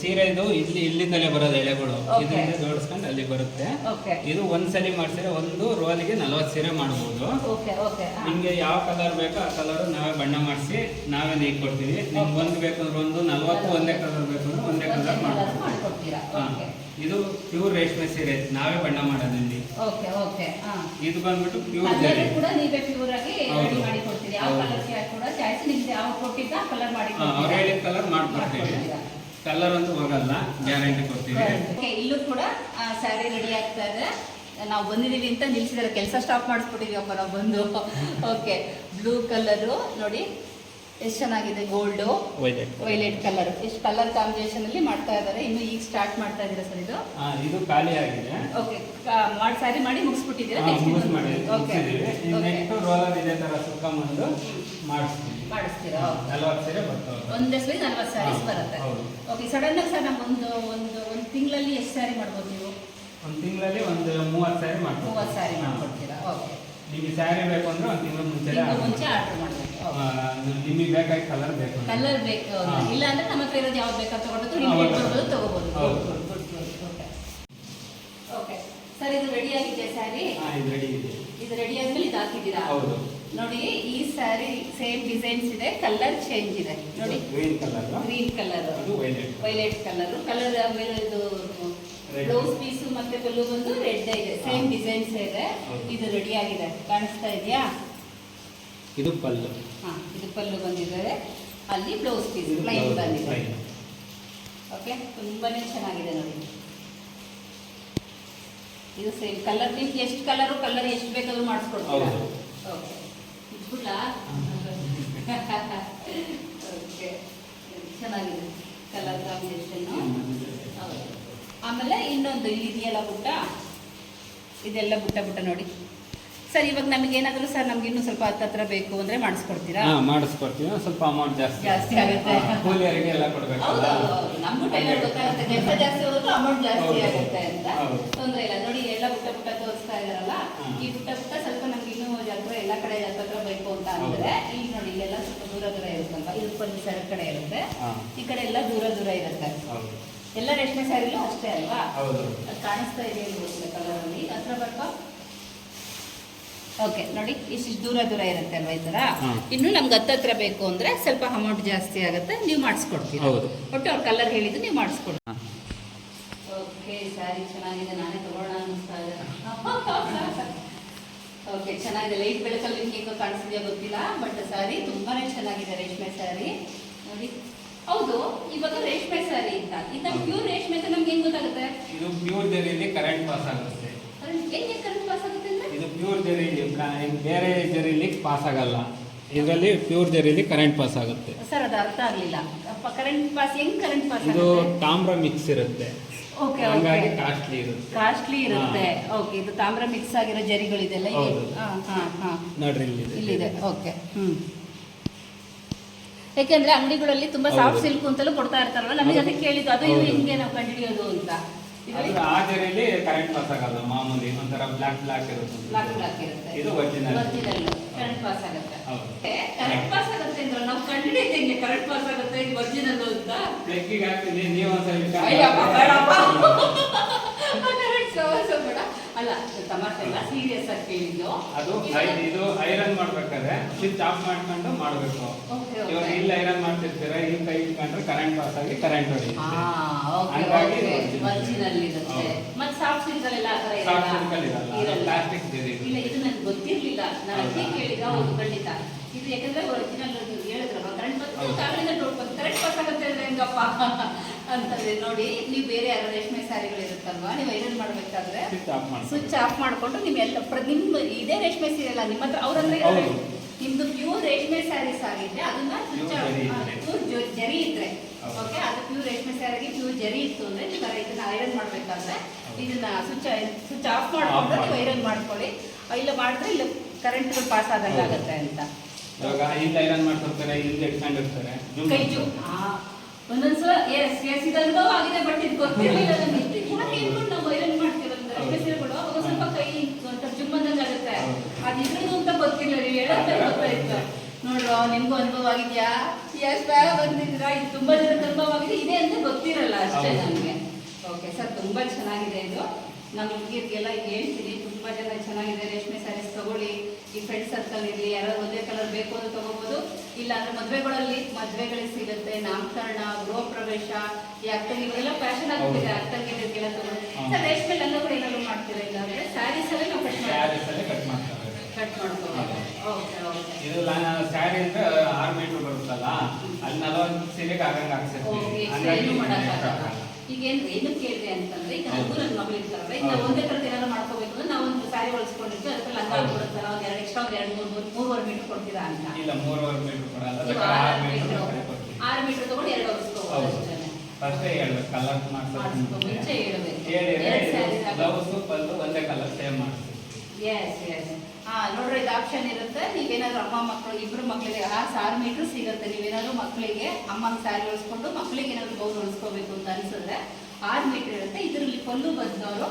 [SPEAKER 3] ಸೀರೆದು ಇಲ್ಲಿ ಇಲ್ಲಿಂದಲೇ ಬರೋದು ಎಳೆಗಳು. ಇದರಿಂದ ಜೋಡಿಸ್ಕೊಂಡು ಅಲ್ಲಿ ಬರುತ್ತೆ. ಇದು ಒಂದ್ಸರಿ ಮಾಡಿಸಿದ್ರೆ ಒಂದು ರೋಲಿಗೆ ನಲವತ್ತು ಸೀರೆ ಮಾಡ್ಬೋದು. ನಿಮ್ಗೆ ಯಾವ ಕಲರ್ ಬೇಕೋ ಆ ಕಲರ್ ನಾವೇ ಬಣ್ಣ ಮಾಡಿಸಿ ನಾವೇ ನೇಯ್ ಕೊಡ್ತೀವಿ. ನಿಮ್ಗೆ ಒಂದು ಬೇಕಂದ್ರೆ ಒಂದು ನಲ್ವತ್ತು ಒಂದೇ ಕಲರ್ ಬೇಕಂದ್ರೆ ಒಂದೇ ಕಲರ್ ಮಾಡ್ಕೊಡ್ತೀವಿ.
[SPEAKER 1] ಮಾಡ್ಕೊಡ್ತೀರಾ?
[SPEAKER 3] ಹಾ. ಇದು ಪ್ಯೂರ್ ರೇಷ್ಮೆ ಸೀರೆ ನಾವೇ ಬಣ್ಣ ಮಾಡೋದು ಇಲ್ಲಿ
[SPEAKER 1] ಓಕೆ ಓಕೆ ಹಾ.
[SPEAKER 3] ಇದು ಬಂದ್ಬಿಟ್ಟು ಪ್ಯೂರ್ ಜರಿ.
[SPEAKER 1] ಕೂಡ ನೀವೇ ಪ್ಯೂರ್ ಆಗಿ ರೆಡಿ ಮಾಡಿ ಕೊಡ್ತೀರಿ. ಯಾವ. ಕಲರ್ ಕೂಡ ಚಾಯ್ಸ್ ನಿಮ್ಗೆ ಯಾವ ಕೊಟ್ಟಿದ್ದ ಕಲರ್ ಮಾಡಿ
[SPEAKER 3] ಅವ್ರು ಹೇಳಿದ ಕಲರ್ ಮಾಡ್ಕೊಡ್ತೀವಿ. ಕಲರ್ ಅಂತೂ ಹೋಗಲ್ಲ ಗ್ಯಾರಂಟಿ ಕೊಡ್ತೀವಿ.
[SPEAKER 1] ಓಕೆ ಇಲ್ಲೂ ಕೂಡ ಸ್ಯಾರಿ ರೆಡಿ ಆಗ್ತಾ ಇದೆ. ನಾವು ಬಂದಿದ್ದೀವಿ ಅಂತ ನಿಲ್ಸಿದ್ದಾರೆ ಕೆಲಸ ಸ್ಟಾಪ್ ಮಾಡಿಸ್ಬಿಟ್ಟಿದೀವಪ್ಪ ನಾವು ಬಂದು. ಓಕೆ ಬ್ಲೂ ಕಲರು ನೋಡಿ. ಎಷ್ಟು ಚೆನ್ನಾಗಿದೆ ಗೋಲ್ಡು?
[SPEAKER 3] ವೈಲೆಟ್
[SPEAKER 1] ವೈಲೆಟ್ ಕಲರ್ ಎಷ್ಟು ಕಲರ್ ಕಾಂಬಿನೇಷನ್ ಅಲ್ಲಿ ಮಾಡ್ತಾ ಇದ್ದಾರೆ ಇನ್ನು ಈಗ ಸ್ಟಾರ್ಟ್ ಮಾಡ್ತಾ ಇದೀರಾ ಸರ್ ಇದು?
[SPEAKER 3] ಇದು ಖಾಲಿ ಆಗಿದೆ.
[SPEAKER 1] ಓಕೆ ಮಾಡಿ ಸ್ಯಾರಿ ಮಾಡಿ ಮುಗಿಸ್ಬಿಟ್ಟಿದ್ದೀರಾ? ಓಕೆ
[SPEAKER 3] ನೆಕ್ಸ್ಟ್ ರೋಲರ್ ಇದೇ ತರ ಸುತ್ಕೊಂಬಂದು ಮಾಡಿಸ್ತೀವಿ.
[SPEAKER 1] ಮಾಡಿಸ್ತೀರಾ?
[SPEAKER 3] ನಲ್ವತ್ತು ಸೀರೆ ಬರ್ತಾವೆ
[SPEAKER 1] ಒಂದೇ ಸರಿ ನಲ್ವತ್ತು ಸ್ಯಾರೀಸ್ ಬರುತ್ತೆ. ಓಕೆ ಸಡನ್ ಆಗಿ ಸರ್ ನಮ್ಗೆ ಒಂದು ಒಂದು ಒಂದು ತಿಂಗಳಲ್ಲಿ ಎಷ್ಟು ಸ್ಯಾರಿ ಮಾಡ್ಬೋದು ನೀವು?
[SPEAKER 3] ಒಂದು ತಿಂಗಳಲ್ಲಿ ಒಂದು ಮೂವತ್ತು ಸ್ಯಾರಿ ಮಾಡ್ಬೋದು
[SPEAKER 1] ಮೂವತ್ತು ಸ್ಯಾರಿ ಮಾಡ್ಕೊಡ್ತೀರಾ? ಓಕೆ
[SPEAKER 3] ನಿಮಗೆ ಸ್ಯಾರಿ ಬೇಕು ಅಂದ್ರೆ ಒಂದು ತಿಂಗಳು ಮುಂಚೆ
[SPEAKER 1] ಮುಂಚೆ ಆರ್ಡರ್ ಮಾಡಬೇಕು
[SPEAKER 3] ನಿಮಗೆ ಬೇಕಾಗಿ ಕಲರ್ ಬೇಕು.
[SPEAKER 1] ಕಲರ್ ಬೇಕು ಇಲ್ಲ ಅಂದ್ರೆ ನಮ್ಮ ಹತ್ರ ಇರೋದು ಯಾವ್ದು ಬೇಕಾದ್ರೆ
[SPEAKER 3] ತಗೊಂಡು
[SPEAKER 1] ನೀವು
[SPEAKER 3] ಹೌದು.
[SPEAKER 1] ತಗೋಬೋದು
[SPEAKER 3] ಹೌದು.
[SPEAKER 1] ಓಕೆ ಸರ್ ಇದು ರೆಡಿ ಆಗಿದೆ ಸ್ಯಾರಿ
[SPEAKER 3] ಇದು ರೆಡಿ ಇದೆ.
[SPEAKER 1] ಇದು ರೆಡಿ ಆದ್ಮೇಲೆ ಇದು ಹಾಕಿದ್ದೀರಾ?
[SPEAKER 3] ಹೌದು.
[SPEAKER 1] ನೋಡಿ ಈ ಸ್ಯಾರಿ ಸೇಮ್ ಡಿಸೈನ್ಸ್ ಇದೆ ಕಲರ್ ಚೇಂಜ್ ಇದೆ. ನೋಡಿ.
[SPEAKER 3] Green colour
[SPEAKER 1] green colour
[SPEAKER 3] violet
[SPEAKER 1] colour colour ಆಮೇಲೆ ಇದು. ಬ್ಲೌಸ್ ಪೀಸು ಮತ್ತೆ ಪಲ್ಲು ಬಂದು ರೆಡ್ ಇದೆ. ಸೇಮ್. ಡಿಸೈನ್ಸ್ ಇದೆ. ಇದು ರೆಡಿ ಆಗಿದೆ. ಕಾಣಿಸ್ತಾ ಇದೆಯಾ?
[SPEAKER 3] ಇದು ಪಲ್ಲು.
[SPEAKER 1] ಹಾ ಇದು ಪಲ್ಲು ಬಂದಿದ್ದಾರೆ ಅಲ್ಲಿ ಬ್ಲೌಸ್ ಪೀಸ್
[SPEAKER 3] ಲೈನ್
[SPEAKER 1] ಬಂದಿದೆ. ಓಕೆ ತುಂಬಾನೇ ಚೆನ್ನಾಗಿದೆ ನೋಡಿ. ಇದು ಸೇಮ್ ಕಲರ್ ನಿಮ್ಗೆ ಎಷ್ಟು ಕಲರು ಕಲರ್ ಎಷ್ಟು ಬೇಕಾದ್ರೂ ಮಾಡಿಸ್ಕೊಡ್ತೀರಾ. ಓಕೆ ಇಟ್ಬಿಡ್ಲ ಓಕೆ ಚೆನ್ನಾಗಿದೆ. ಕಲರ್ ಕಾಂಬಿನೇಷನ್ನು ಹೌದು. ಆಮೇಲೆ ಇನ್ನೊಂದು ಇಲ್ಲಿ ಇದೆಯಲ್ಲ ಬುಟ್ಟ ಇದೆಲ್ಲ ಬುಟ್ಟ ಬುಟ್ಟ ನೋಡಿ. ಸರ್ ಇವಾಗ ನಮಗೆ ಏನಾದರೂ ಸರ್ ನಮ್ಗೆ ಇನ್ನೂ ಸ್ವಲ್ಪ ಹತ್ತತ್ರ ಬೇಕು ಅಂದ್ರೆ ಮಾಡಿಸ್ಕೊಡ್ತೀರಾ?
[SPEAKER 3] ಹಾ ಮಾಡಿಸ್ಕೊಡ್ತೀವಿ. ಸ್ವಲ್ಪ ಅಮೌಂಟ್ ಜಾಸ್ತಿ.
[SPEAKER 1] ಜಾಸ್ತಿ ಆಗುತ್ತೆ.
[SPEAKER 3] ಕೂಲಿಯರಿಗೆ ಎಲ್ಲ ಕೊಡಬೇಕು.
[SPEAKER 1] ಹೌದು, ಟೈಲರ್ ಗೊತ್ತಾಗುತ್ತೆ. ಕೆಲಸ ಜಾಸ್ತಿ ಹೋದ್ರು ಅಮೌಂಟ್ ಜಾಸ್ತಿ. ಆಗುತ್ತೆ ಅಂತ. ತೊಂದರೆ ಇಲ್ಲ. ನೋಡಿ ಎಲ್ಲ ಬುಟ್ಟ ಬುಟ್ಟ ತೋರಿಸ್ತಾ ಇದಾರಲ್ಲ. ಈ ಬುಟ್ಟ ಪುಟ್ಟ ಸ್ವಲ್ಪ ನಮ್ಗೆ ಇನ್ನೂ ಜಾತ್ರೆ ಎಲ್ಲ ಕಡೆ ಹತ್ರ ಬೇಕು ಅಂತ ಅಂದ್ರೆ ಈಗ ನೋಡಿ ಇಲ್ಲೆಲ್ಲ ಸ್ವಲ್ಪ ದೂರ ದೂರ ಇರುತ್ತಲ್ವಾ? ಇದು ಸೈಡ್ ಕಡೆ ಇರುತ್ತೆ. ಈ ಕಡೆ ಎಲ್ಲ ದೂರ ದೂರ ಇರುತ್ತೆ. ಎಲ್ಲ ರೇಷ್ಮೆ ಸ್ಯಾರಿಲೂ ಅಷ್ಟೇ ಅಲ್ವಾ?
[SPEAKER 3] ಹೌದು.
[SPEAKER 1] ಅದು ಕಾಣಿಸ್ತಾ ಇದೆ ಕಲರ್ ಅಲ್ಲಿ ಹತ್ರ ಬರ್ಕೋ. ಓಕೆ ನೋಡಿ ಇಷ್ಟಿಷ್ಟು ದೂರ ದೂರ ಇರುತ್ತೆ ಅಲ್ವಾ ಈ ಥರ? ಇನ್ನು ನಮ್ಗೆ ಹತ್ತತ್ರ ಬೇಕು ಅಂದ್ರೆ ಸ್ವಲ್ಪ ಅಮೌಂಟ್ ಜಾಸ್ತಿ ಆಗುತ್ತೆ ನೀವು ಮಾಡಿಸ್ಕೊಡ್ತೀವಿ
[SPEAKER 3] ಹೌದು.
[SPEAKER 1] ಒಟ್ಟು ಅವ್ರ ಕಲರ್ ಹೇಳಿದ್ದು ನೀವು ಮಾಡಿಸ್ಕೊಡ್ತೀವಿ ಓಕೆ ಸ್ಯಾರಿ ಚೆನ್ನಾಗಿದೆ ನಾನೇ ತಗೊಳ್ಳೋಣ ಅನ್ನಿಸ್ತಾ ಇದೆ. ಓಕೆ ಚೆನ್ನಾಗಿದೆ. ಲೈಟ್ ಬೆಳಕಲ್ಲಿ ಹೇಗೋ ಕಾಣಿಸ್ತಿದೆಯೋ ಗೊತ್ತಿಲ್ಲ ಬಟ್ ಸ್ಯಾರಿ ತುಂಬಾನೇ ಚೆನ್ನಾಗಿದೆ ರೇಷ್ಮೆ ಸ್ಯಾರಿ ನೋಡಿ. ಹೌದು ಇವಾಗ ರೇಷ್ಮೆ ಸಾರಿ ಅಂತ. ಇದು ಪ್ಯೂರ್ ರೇಷ್ಮೆ ಅಂತ ನಮ್ಗೆ ಹೆಂಗ್ ಗೊತ್ತಾಗುತ್ತೆ?
[SPEAKER 3] ಇದು ಪ್ಯೂರ್ ಜರಿಯಲ್ಲಿ ಕರೆಂಟ್ ಪಾಸ್ ಆಗುತ್ತೆ.
[SPEAKER 1] ಹೆಂಗೆ ಕರೆಂಟ್ ಪಾಸ್ ಆಗುತ್ತೆ ಅಂದ್ರೆ?
[SPEAKER 3] ಇದು ಪ್ಯೂರ್ ಕ- ಬೇರೆ ಜರಿಯಲ್ಲಿ ಪಾಸ್ ಆಗಲ್ಲ. ಇದರಲ್ಲಿ ಪ್ಯೂರ್ ಜರಿಯಲ್ಲಿ ಕರೆಂಟ್ ಪಾಸ್ ಆಗುತ್ತೆ.
[SPEAKER 1] ಸರ್ ಅದು ಅರ್ಥ ಆಗ್ಲಿಲ್ಲ. ಕರೆಂಟ್ ಪಾಸ್ ಹೆಂಗ್ ಕರೆಂಟ್ ಪಾಸ್
[SPEAKER 3] ಇದು ತಾಮ್ರ ಮಿಕ್ಸ್ ಇರುತ್ತೆ.
[SPEAKER 1] ಓಕೆ
[SPEAKER 3] ಹಂಗಾಗಿ ಕಾಸ್ಟ್ಲಿ ಇರುತ್ತೆ.
[SPEAKER 1] ಕಾಸ್ಟ್ಲಿ ಇರುತ್ತೆ. ಓಕೆ ಇದು ತಾಮ್ರ ಮಿಕ್ಸ್ ಆಗಿರೋ ಜರಿಗಳಿದೆಲ್ಲ. ಹಾ ಹಾ ಹಾ.
[SPEAKER 3] ನೋಡ್ರಿ ಇಲ್ಲಿದೆ.
[SPEAKER 1] ಇಲ್ಲಿದೆ. Okay hmm. ಯಾಕೆಂದ್ರೆ ಅಂಗಡಿಗಳಲ್ಲಿ ತುಂಬಾ ಸಾಫ್ಟ್ ಸಿಲ್ಕ್ ಅಂತಲೂ ಕೊಡ್ತಾ ಇರ್ತಾರಲ್ಲ ನಮಗೆ. ಅದಕ್ಕೆ ಕೇಳಿದ್ದು ಅದು ಇದು. ಹಿಂಗೆ ನಾವು ಕಂಡುಹಿಡಿಯೋದು ಅಂತ.
[SPEAKER 3] ಅದು ಆ ಜರಿಯಲ್ಲಿ ಕರೆಂಟ್ ಪಾಸ್ ಆಗಲ್ಲ ಮಾಮೂಲಿ ಒಂಥರ ಬ್ಲಾಕ್ ಬ್ಲಾಕ್ ಇರುತ್ತೆ.
[SPEAKER 1] ಬ್ಲಾಕ್ ಬ್ಲಾಕ್ ಇರುತ್ತೆ.
[SPEAKER 3] ಇದು ಒರಿಜಿನಲ್
[SPEAKER 1] ಒರಿಜಿನಲ್ ಕರೆಂಟ್ ಪಾಸ್ ಆಗುತ್ತೆ. ಕರೆಂಟ್ ಪಾಸ್ ಆಗುತ್ತೆ ಅಂದ್ರೆ ನಾವು ಕಂಡುಹಿಡಿಯೋದು ಹೆಂಗೆ ಕರೆಂಟ್ ಪಾಸ್ ಆಗುತ್ತೆ ಇದು ಒರಿಜಿನಲ್ ಅಂತ?
[SPEAKER 3] ಪ್ಲಗ್ಗಿಗೆ ಹಾಕ್ತೀನಿ ನೀವು ಒಂದ್ಸಲ
[SPEAKER 1] ಅಲ್ಲ ತಮಾಷೆ ಅಲ್ಲ ಸೀರಿಯಸ್ ಆಗಿ ಕೇಳಿದ್ದು
[SPEAKER 3] ಅದು ಇದು ಐರನ್ ಮಾಡ್ಬೇಕಾದ್ರೆ ಸ್ವಿಚ್ ಆಫ್ ಮಾಡ್ಕೊಂಡು ಮಾಡಬೇಕು. ಇವಾಗ. ಇಲ್ಲಿ ಐರನ್ ಮಾಡ್ತಿರ್ತೀರ ಈ ಕೈ ಇಟ್ಕೊಂಡ್ರೆ ಕರೆಂಟ್ ಪಾಸ್ ಆಗಿ ಕರೆಂಟ್ ಹೊಡೆಯುತ್ತೆ ಹಂಗಾಗಿ
[SPEAKER 1] ಓಕೆ. ಇರುತ್ತೆ. ಮತ್ತೆ ಸಾಫ್ಟ್ ಸಿಲ್ಕಲ್ಲೆಲ್ಲ ಆ ಥರ
[SPEAKER 3] ಸಾಫ್ಟ್
[SPEAKER 1] ಇರಲ್ಲ?
[SPEAKER 3] ಪ್ಲಾಸ್ಟಿಕ್
[SPEAKER 1] ಇಲ್ಲ ಇದು ನನಗೆ ಗೊತ್ತಿರ್ಲಿಲ್ಲ. ನಾನು? ಅದಕ್ಕೆ ಕೇಳಿದ ಒಂದು ಖಂಡಿತ ಇದು ಯಾಕಂದ್ರೆ ಒರಿಜಿನಲ್ ಹೇಳಿದ್ರಲ್ಲ ಕರೆಂಟ್
[SPEAKER 3] ಹೌದು.
[SPEAKER 1] ಬಂದು ಕಾಲಿಂದ ನೋಡ್ಬೋದು. ಕರೆಂಟ್ ಪಾಸ್ ಆಗುತ್ತೆ ಅಂದ್ರೆ ಹೆಂಗಪ್ಪ? ಅಂತಂದ್ರೆ ನೋಡಿ ನೀವು ಬೇರೆ ಯಾರೋ ರೇಷ್ಮೆ ಸ್ಯಾರಿಗಳು ಇರುತ್ತಲ್ವಾ? ನೀವು ಐರನ್ ಮಾಡ್ಬೇಕಾದ್ರೆ
[SPEAKER 3] ಸ್ವಿಚ್ ಆಫ್
[SPEAKER 1] ಮಾಡ್ಕೊಂಡು ನಿಮ್ಮೆಲ್ಲ ಪ್ರ- ನಿಮ್ಮ ಇದೇ ರೇಷ್ಮೆ ಸೀರೆ ಅಲ್ಲ ನಿಮ್ಮ ಹತ್ರ ಅವ್ರಂದ್ರೆ ನಿಮ್ದು ಪ್ಯೂರ್ ರೇಷ್ಮೆ ಸ್ಯಾರೀಸ್ ಆಗಿದ್ರೆ ಅದನ್ನ ಸ್ವಿಚ್
[SPEAKER 3] ಆಫ್ ಜರಿ ಇದ್ರೆ.
[SPEAKER 1] ಪ್ಯೂರ್ ಜರಿ ಇದ್ರೆ. ಓಕೆ ಅದು ಪ್ಯೂರ್ ರೇಷ್ಮೆ ಸ್ಯಾರಿಗೆ ಪ್ಯೂರ್ ಜರಿ ಇತ್ತು ಅಂದ್ರೆ ನೀವು ಇದನ್ನ ಐರನ್ ಮಾಡ್ಬೇಕಾದ್ರೆ ಇದನ್ನ ಸ್ವಿಚ್ ಸ್ವಿಚ್ ಆಫ್ ಮಾಡ್ಕೊಂಡು ನೀವು ಐರನ್ ಮಾಡ್ಕೊಳ್ಳಿ. ಇಲ್ಲ ಮಾಡಿದ್ರೆ ಇಲ್ಲ ಕರೆಂಟ್ ಪಾಸ್ ಆದಂಗೆ ಆಗುತ್ತೆ ಅಂತ.
[SPEAKER 3] ಇವಾಗ ಇಲ್ಲಿ ಐರನ್ ಮಾಡ್ತಿರ್ತಾರೆ ಇಲ್ಲಿ ಇಟ್ಕೊಂಡಿರ್ತಾರೆ
[SPEAKER 1] ಒಂದೊಂದ್ಸಲ ಎಸ್ ಎಸ್ ಆಗಿದೆ ಬಟ್ ಇದು ಗೊತ್ತಿರಲಿಲ್ಲ ಇದು ಯಾಕೆ ಇಟ್ಕೊಂಡು ನಾವು ಐರನ್ ಅವಾಗ ಸ್ವಲ್ಪ ಕೈ ಸ್ವಲ್ಪ ಜುಮ್ ಅಂದಂಗೆ ಆಗುತ್ತೆ.
[SPEAKER 3] ಹೌದು.
[SPEAKER 1] ಅದು ಇದ್ರದ್ದು ಅಂತ ಗೊತ್ತಿರಲಿಲ್ಲ ನೀವು ಹೇಳೋದೇ ಗೊತ್ತಾಯ್ತು. ನೋಡ್ರು ನಿಮ್ಗೂ ಅನುಭವ ಆಗಿದ್ಯಾ? ಎಸ್ ಬೇಗ ಬಂದಿದ್ದೀರಾ? ಇದು ತುಂಬಾ ಜನ ಅನುಭವ ಆಗಿದೆ. ಇದೆ ಅಂತ ಗೊತ್ತಿರಲ್ಲ ಅಷ್ಟೇ ನನಗೆ ಓಕೆ ಸರ್ ತುಂಬಾ ಚೆನ್ನಾಗಿದೆ ಇದು. ನಾನು ಹುಡುಗಿಯರಿಗೆಲ್ಲ ಹೇಳ್ತೀನಿ ತುಂಬಾ ಜನ ಚೆನ್ನಾಗಿದೆ ರೇಷ್ಮೆ ಸ್ಯಾರೀಸ್ ತಗೊಳ್ಳಿ ಈ ಫ್ರೆಂಡ್ ಸರ್ಕಲ್ ಇರಲಿ ಯಾರೋ ಒಂದೇ ಕಲರ್ ಬೇಕು ಅಂತ ತೊಗೋಬೋದು. ಇಲ್ಲ ಅಂದರೆ ಮದುವೆಗಳಲ್ಲಿ ಮದುವೆಗಳಿಗೆ ಸಿಗುತ್ತೆ ನಾಮಕರಣ ಗೃಹ ಪ್ರವೇಶ ಈ ಅಕ್ಕಂಗೆ ಇವರೆಲ್ಲ ಫ್ಯಾಷನ್ ಆಗ್ಬಿಟ್ಟಿದೆ ಅಕ್ಕಂಗಿರಿಗೆಲ್ಲ ಇದಕ್ಕೆಲ್ಲ
[SPEAKER 3] ತೊಗೊಂಡು
[SPEAKER 1] ಸರ್ ರೇಷ್ಮೆ ಎಲ್ಲರೂ ಏನಾದ್ರು ಮಾಡ್ತೀರಾ ಇಲ್ಲ ಅಂದ್ರೆ ಸ್ಯಾರೀಸ್ ಅಲ್ಲೇ ನಾವು ಕಟ್
[SPEAKER 3] ಮಾಡ್ತೀವಿ ಕಟ್ ಮಾಡ್ತಾರೆ.
[SPEAKER 1] Cut okay okay.
[SPEAKER 3] ಇದು ಸ್ಯಾರಿ ಅಂದ್ರೆ ಆರು ಮೀಟರ್ ಬರುತ್ತಲ್ಲ ಅಲ್ಲಿ ನಲವತ್ತು ಸೀರೆಗೆ ಆಗಂಗೆ ಹಾಕ್ಸಿರ್ತೀವಿ
[SPEAKER 1] ಈಗ ಏನು ಏನು ಕೇಳಿದೆ ಅಂತಂದ್ರೆ ಈಗ ನನ್ನ ಮಗಳು ಇರ್ತಾರಲ್ಲ ಈಗ ನಾವು. ಒಂದೇ ಥರದ್ದು ಏನಾದ್ರು ಮಾಡ್ಕೋಬೇಕು ಅಂದ್ರೆ ನಾವು ಒಂದು ಸ್ಯಾರಿ ಹೊಲಿಸ್ಕೊಂಡಿರ್ತೀವಿ ಅದಕ್ಕೆ ಲಂಗ. ಕೊಡುತ್ತಲ್ಲ ಒಂದು ಎರಡು ಎಕ್ಸ್ಟ್ರಾ ಒಂದು ಎರಡು ಮೂರು ಮೂರುವರೆ ಮೀಟರ್ ಕೊಡ್ತೀರಾ ಅಂತ.
[SPEAKER 3] ಇಲ್ಲ ಮೂರುವರೆ ಮೀಟರ್ ಕೊಡಲ್ಲ. ಆರು ಮೀಟರ್
[SPEAKER 1] ಮೀಟರ್
[SPEAKER 3] ಕೊಡ್ತೀವಿ.
[SPEAKER 1] ಆರು ಮೀಟರ್ ತಗೊಂಡು ಎರಡು ಹೊಲಿಸ್ಕೋಬೋದು
[SPEAKER 3] ಹೌದು.
[SPEAKER 1] ಅಷ್ಟೇ.
[SPEAKER 3] ಹೇಳ್ಬೇಕು. ಕಲರ್
[SPEAKER 1] ಮಾಡ್ಕೊಂಡು ಮುಂಚೆ. ಹೇಳಬೇಕು.
[SPEAKER 3] ಹೇಳಿದ್ರೆ ಬ್ಲೌಸು ಪಲ್ಲು ಒಂದೇ ಕಲರ್ ಸೇಮ್ ಮಾಡಿಸ್ತೀವಿ
[SPEAKER 1] ಎಸ್ ಎಸ್ ಹಾ ನೋಡ್ರಿ ಇದು ಆಪ್ಷನ್ ಇರುತ್ತೆ. ನೀವೇನಾದ್ರು ಅಮ್ಮ ಮಕ್ಕಳು ಇಬ್ರು ಮಕ್ಕಳಿಗೆ ಆ ಆರು ಮೀಟ್ರ್ ಸಿಗುತ್ತೆ. ನೀವೇನಾದ್ರು ಮಕ್ಕಳಿಗೆ ಅಮ್ಮನ ಸ್ಯಾರಿ ಹೊಲಿಸ್ಕೊಂಡು ಮಕ್ಕಳಿಗೆ ಏನಾದ್ರು ಗೌನ್ ಉಳಿಸ್ಕೋಬೇಕು ಅಂತ ಅನ್ಸಿದ್ರೆ ಆರು ಮೀಟ್ರ್ ಇರುತ್ತೆ. ಇದರಲ್ಲಿ ಪಲ್ಲು ಬಂದವರು